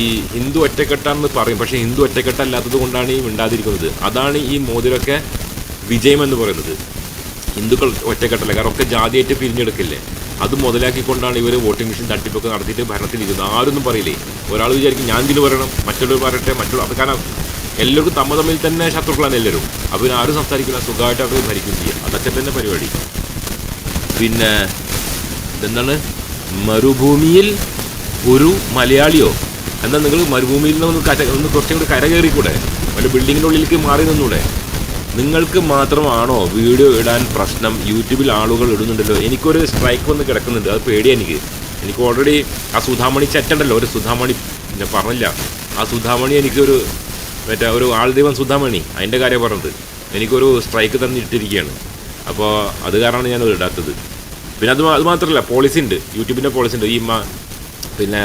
ഈ ഹിന്ദു ഒറ്റക്കെട്ടാണെന്ന് പറയും. പക്ഷേ ഹിന്ദു ഒറ്റക്കെട്ടല്ലാത്തത് കൊണ്ടാണ് ഈ മിണ്ടാതിരിക്കുന്നത്. അതാണ് ഈ മോദിലൊക്കെ വിജയമെന്ന് പറയുന്നത്. ഹിന്ദുക്കൾ ഒറ്റക്കെട്ടല്ല? കാരണം ഒക്കെ ജാതിയായിട്ട് പിരിഞ്ഞെടുക്കില്ലേ? അത് മുതലാക്കിക്കൊണ്ടാണ് ഇവർ വോട്ടിംഗ് മെഷീൻ തട്ടിപ്പൊക്കെ നടത്തിയിട്ട് ഭരണത്തിലിരിക്കുന്നത് ആരൊന്നും പറയില്ലേ? ഒരാൾ വിചാരിക്കും ഞാൻ ഇതിൽ പറയണം മറ്റുള്ളവർ പറയട്ടെ മറ്റുള്ള അത് കാരണം എല്ലാവർക്കും തമ്മ തമ്മിൽ തന്നെ ശത്രുക്കളാണ് എല്ലാവരും. പിന്നെ ആരും സംസാരിക്കില്ല സുഖമായിട്ട് അവർ ഭരിക്കും ചെയ്യും. അതൊക്കെ തന്നെ പരിപാടി. പിന്നെ ഇതെന്താണ്? മരുഭൂമിയിൽ ഒരു മലയാളിയോ? എന്താ നിങ്ങൾ മരുഭൂമിയിൽ നിന്ന് ഒന്ന് കര ഒന്ന് കുറച്ചും കൂടി കര കയറിക്കൂടെ? ബിൽഡിങ്ങിന്റെ ഉള്ളിലേക്ക് മാറി നിന്നൂടെ? നിങ്ങൾക്ക് മാത്രമാണോ വീഡിയോ ഇടാൻ പ്രശ്നം? യൂട്യൂബിൽ ആളുകൾ ഇടുന്നുണ്ടല്ലോ. എനിക്കൊരു സ്ട്രൈക്ക് വന്ന് കിടക്കുന്നുണ്ട്. അത് പേടിയാണ് എനിക്ക്. എനിക്ക് ഓൾറെഡി ആ സുധാമണി ചറ്റുണ്ടല്ലോ. ഒരു സുധാമണി ഞാൻ പറഞ്ഞില്ല. ആ സുധാമണി എനിക്കൊരു മറ്റേ ഒരു ആൾദൈവം സുധാമണി. അതിന്റെ കാര്യം പറഞ്ഞത്. എനിക്കൊരു സ്ട്രൈക്ക് തന്നിട്ടിരിക്കുകയാണ് അപ്പോൾ അത് കാരണമാണ് ഞാനത് ഇടാത്തത്. പിന്നെ അത് അത് മാത്രമല്ല പോളിസി ഉണ്ട്. യൂട്യൂബിന്റെ പോളിസി ഉണ്ട്. ഈ പിന്നെ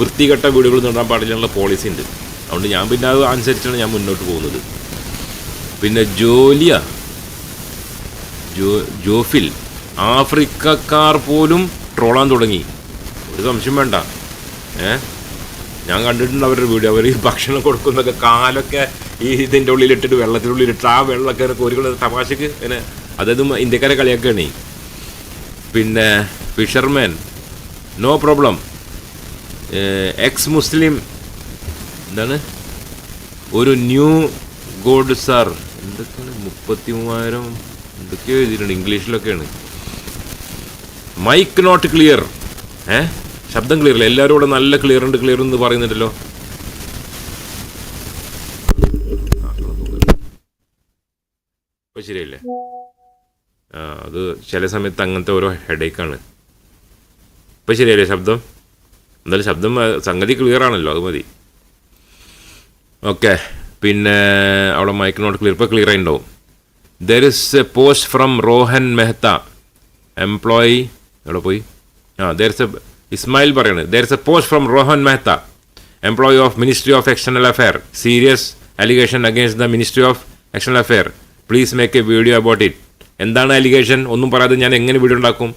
വൃത്തികെട്ട വീടുകൾ നേടാൻ പാടില്ല എന്നുള്ള പോളിസി ഉണ്ട്. അതുകൊണ്ട് ഞാൻ പിന്നെ അത് അനുസരിച്ചാണ് ഞാൻ മുന്നോട്ട് പോകുന്നത്. പിന്നെ ജോലിയ. ജോ ജോഫിൽ. ആഫ്രിക്കക്കാർ പോലും ട്രോളാൻ തുടങ്ങി. ഒരു സംശയം വേണ്ട. ഏ? ഞാൻ കണ്ടിട്ടുണ്ട് അവരുടെ വീഡിയോ. അവർ ഈ ഭക്ഷണം കൊടുക്കുന്നൊക്കെ കാലൊക്കെ ഈ ഇതിന്റെ ഉള്ളിലിട്ടിട്ട് വെള്ളത്തിനുള്ളിലിട്ട് ആ വെള്ളമൊക്കെ കോരികൾ തമാശക്ക് ഇങ്ങനെ അതായത് ഇന്ത്യക്കാരെ കളിയാക്കുകയാണ്. പിന്നെ fisherman. No problem. Ex Muslim. എന്താണ്? ഒരു ന്യൂ ഗോഡ് സാർ. എന്തൊക്കെയാണ് മുപ്പത്തി മൂവായിരം എന്തൊക്കെയോ എഴുതിയിട്ടുണ്ട് ഇംഗ്ലീഷിലൊക്കെയാണ്. മൈക്ക് നോട്ട് ക്ലിയർ ഏ? ശബ്ദം ക്ലിയർ അല്ല? എല്ലാവരും ഇവിടെ നല്ല ക്ലിയർ ഉണ്ട് ക്ലിയർ എന്ന് പറയുന്നുണ്ടല്ലോ. ഇപ്പൊ ശരിയല്ലേ? അത് ചില സമയത്ത് അങ്ങനത്തെ ഓരോ ഹെഡേക്കാണ് ഇപ്പൊ ശരിയല്ലേ ശബ്ദം? എന്തായാലും ശബ്ദം സംഗതി ക്ലിയർ ആണല്ലോ അത് മതി. ഓക്കെ പിന്നെ അവിടെ മൈക്ക് നോട്ട് ക്ലിയർ ഇപ്പോൾ ക്ലിയർ ആയിട്ടുണ്ടാവും there is a post from Rohan Mehta employee എവിടെ പോയി? ആ ദർ ഇസ് എ ഇസ്മായിൽ പറയുന്നത് there is a post from Rohan Mehta employee of ministry of external affair serious allegation against the ministry of external affair please make a video about it എന്താണ് അലിഗേഷൻ ഒന്നും പറയാതെ ഞാൻ എങ്ങനെ വീഡിയോ ഉണ്ടാക്കും?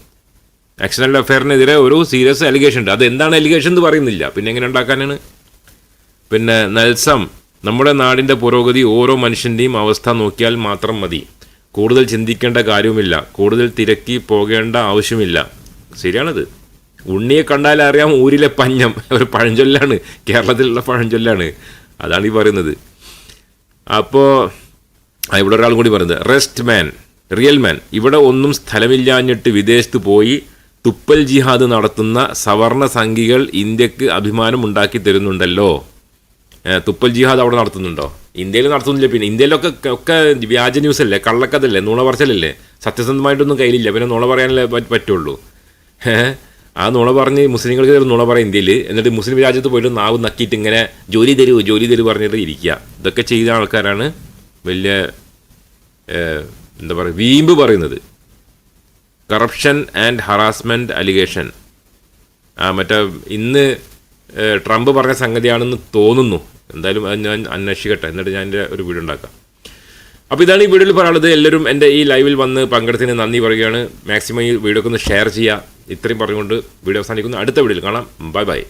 എക്സ്റ്റേണൽ അഫെയറിനെതിരെ ഒരു സീരിയസ് അലിഗേഷൻ ഉണ്ട്. അത് എന്താണ് അലിഗേഷൻ എന്ന് പറയുന്നില്ല. പിന്നെ എങ്ങനെ ഉണ്ടാക്കാനാണ്? പിന്നെ നെൽസം നമ്മുടെ നാടിന്റെ പുരോഗതി ഓരോ മനുഷ്യന്റെയും അവസ്ഥ നോക്കിയാൽ മാത്രം മതി. കൂടുതൽ ചിന്തിക്കേണ്ട കാര്യവുമില്ല. കൂടുതൽ തിരക്കി പോകേണ്ട ആവശ്യമില്ല. ശരിയാണത്. ഉണ്ണിയെ കണ്ടാൽ അറിയാം ഊരിലെ പഞ്ഞം. ഒരു പഴഞ്ചൊല്ലാണ്. കേരളത്തിലുള്ള പഴഞ്ചൊല്ലാണ്. അതാണ് ഈ പറയുന്നത്. അപ്പോൾ ഇവിടെ ഒരാളും കൂടി പറയുന്നത്. റെസ്റ്റ് മാൻ റിയൽ മാൻ ഇവിടെ ഒന്നും സ്ഥലമില്ലാഞ്ഞിട്ട് വിദേശത്ത് പോയി തുപ്പൽ ജിഹാദ് നടത്തുന്ന സവർണ സംഘികൾ ഇന്ത്യയ്ക്ക് അഭിമാനം ഉണ്ടാക്കി തരുന്നുണ്ടല്ലോ. തുപ്പൽ ജിഹാദ് അവിടെ നടത്തുന്നുണ്ടോ? ഇന്ത്യയിൽ നടത്തുന്നില്ല പിന്നെ ഇന്ത്യയിലൊക്കെ ഒക്കെ വ്യാജ ന്യൂസ് അല്ലേ കള്ളക്കഥല്ലേ നുണ പറച്ചിലല്ലേ? സത്യസന്ധമായിട്ടൊന്നും കയ്യിലില്ല പിന്നെ നുണ പറയാനല്ലേ പറ്റുള്ളൂ. ആ നുണ പറഞ്ഞ് മുസ്ലിങ്ങൾക്ക് നുണ പറയും ഇന്ത്യയിൽ എന്നിട്ട് മുസ്ലിം രാജ്യത്ത് പോയിട്ട് നാവ് നക്കിയിട്ട് ഇങ്ങനെ ജോലി തരൂ ജോലി തരൂ പറഞ്ഞിട്ട് ഇരിക്കുക. ഇതൊക്കെ ചെയ്ത ആൾക്കാരാണ് വലിയ എന്താ പറയുക വീമ്പ് പറയുന്നത്. കറപ്ഷൻ ആൻഡ് ഹറാസ്മെന്റ് അലിഗേഷൻ ആ മറ്റേ ഇന്ന് ട്രംപ് പറഞ്ഞ സംഗതിയാണെന്ന് തോന്നുന്നു. എന്തായാലും അത് ഞാൻ അന്വേഷിക്കട്ടെ. എന്നിട്ട് ഞാൻ എന്റെ ഒരു വീഡിയോ ഉണ്ടാക്കാം. അപ്പോൾ ഇതാണ് ഈ വീഡിയോയിൽ പറയാനുള്ളത്. എല്ലാവരും എന്റെ ഈ ലൈവിൽ വന്ന് പങ്കെടുത്തതിന് നന്ദി പറയുകയാണ്. മാക്സിമം ഈ വീഡിയോക്കൊന്ന് ഷെയർ ചെയ്യുക. ഇത്രയും പറഞ്ഞുകൊണ്ട് വീഡിയോ അവസാനിക്കുന്നു. അടുത്ത വീഡിയോയിൽ കാണാം. Bye bye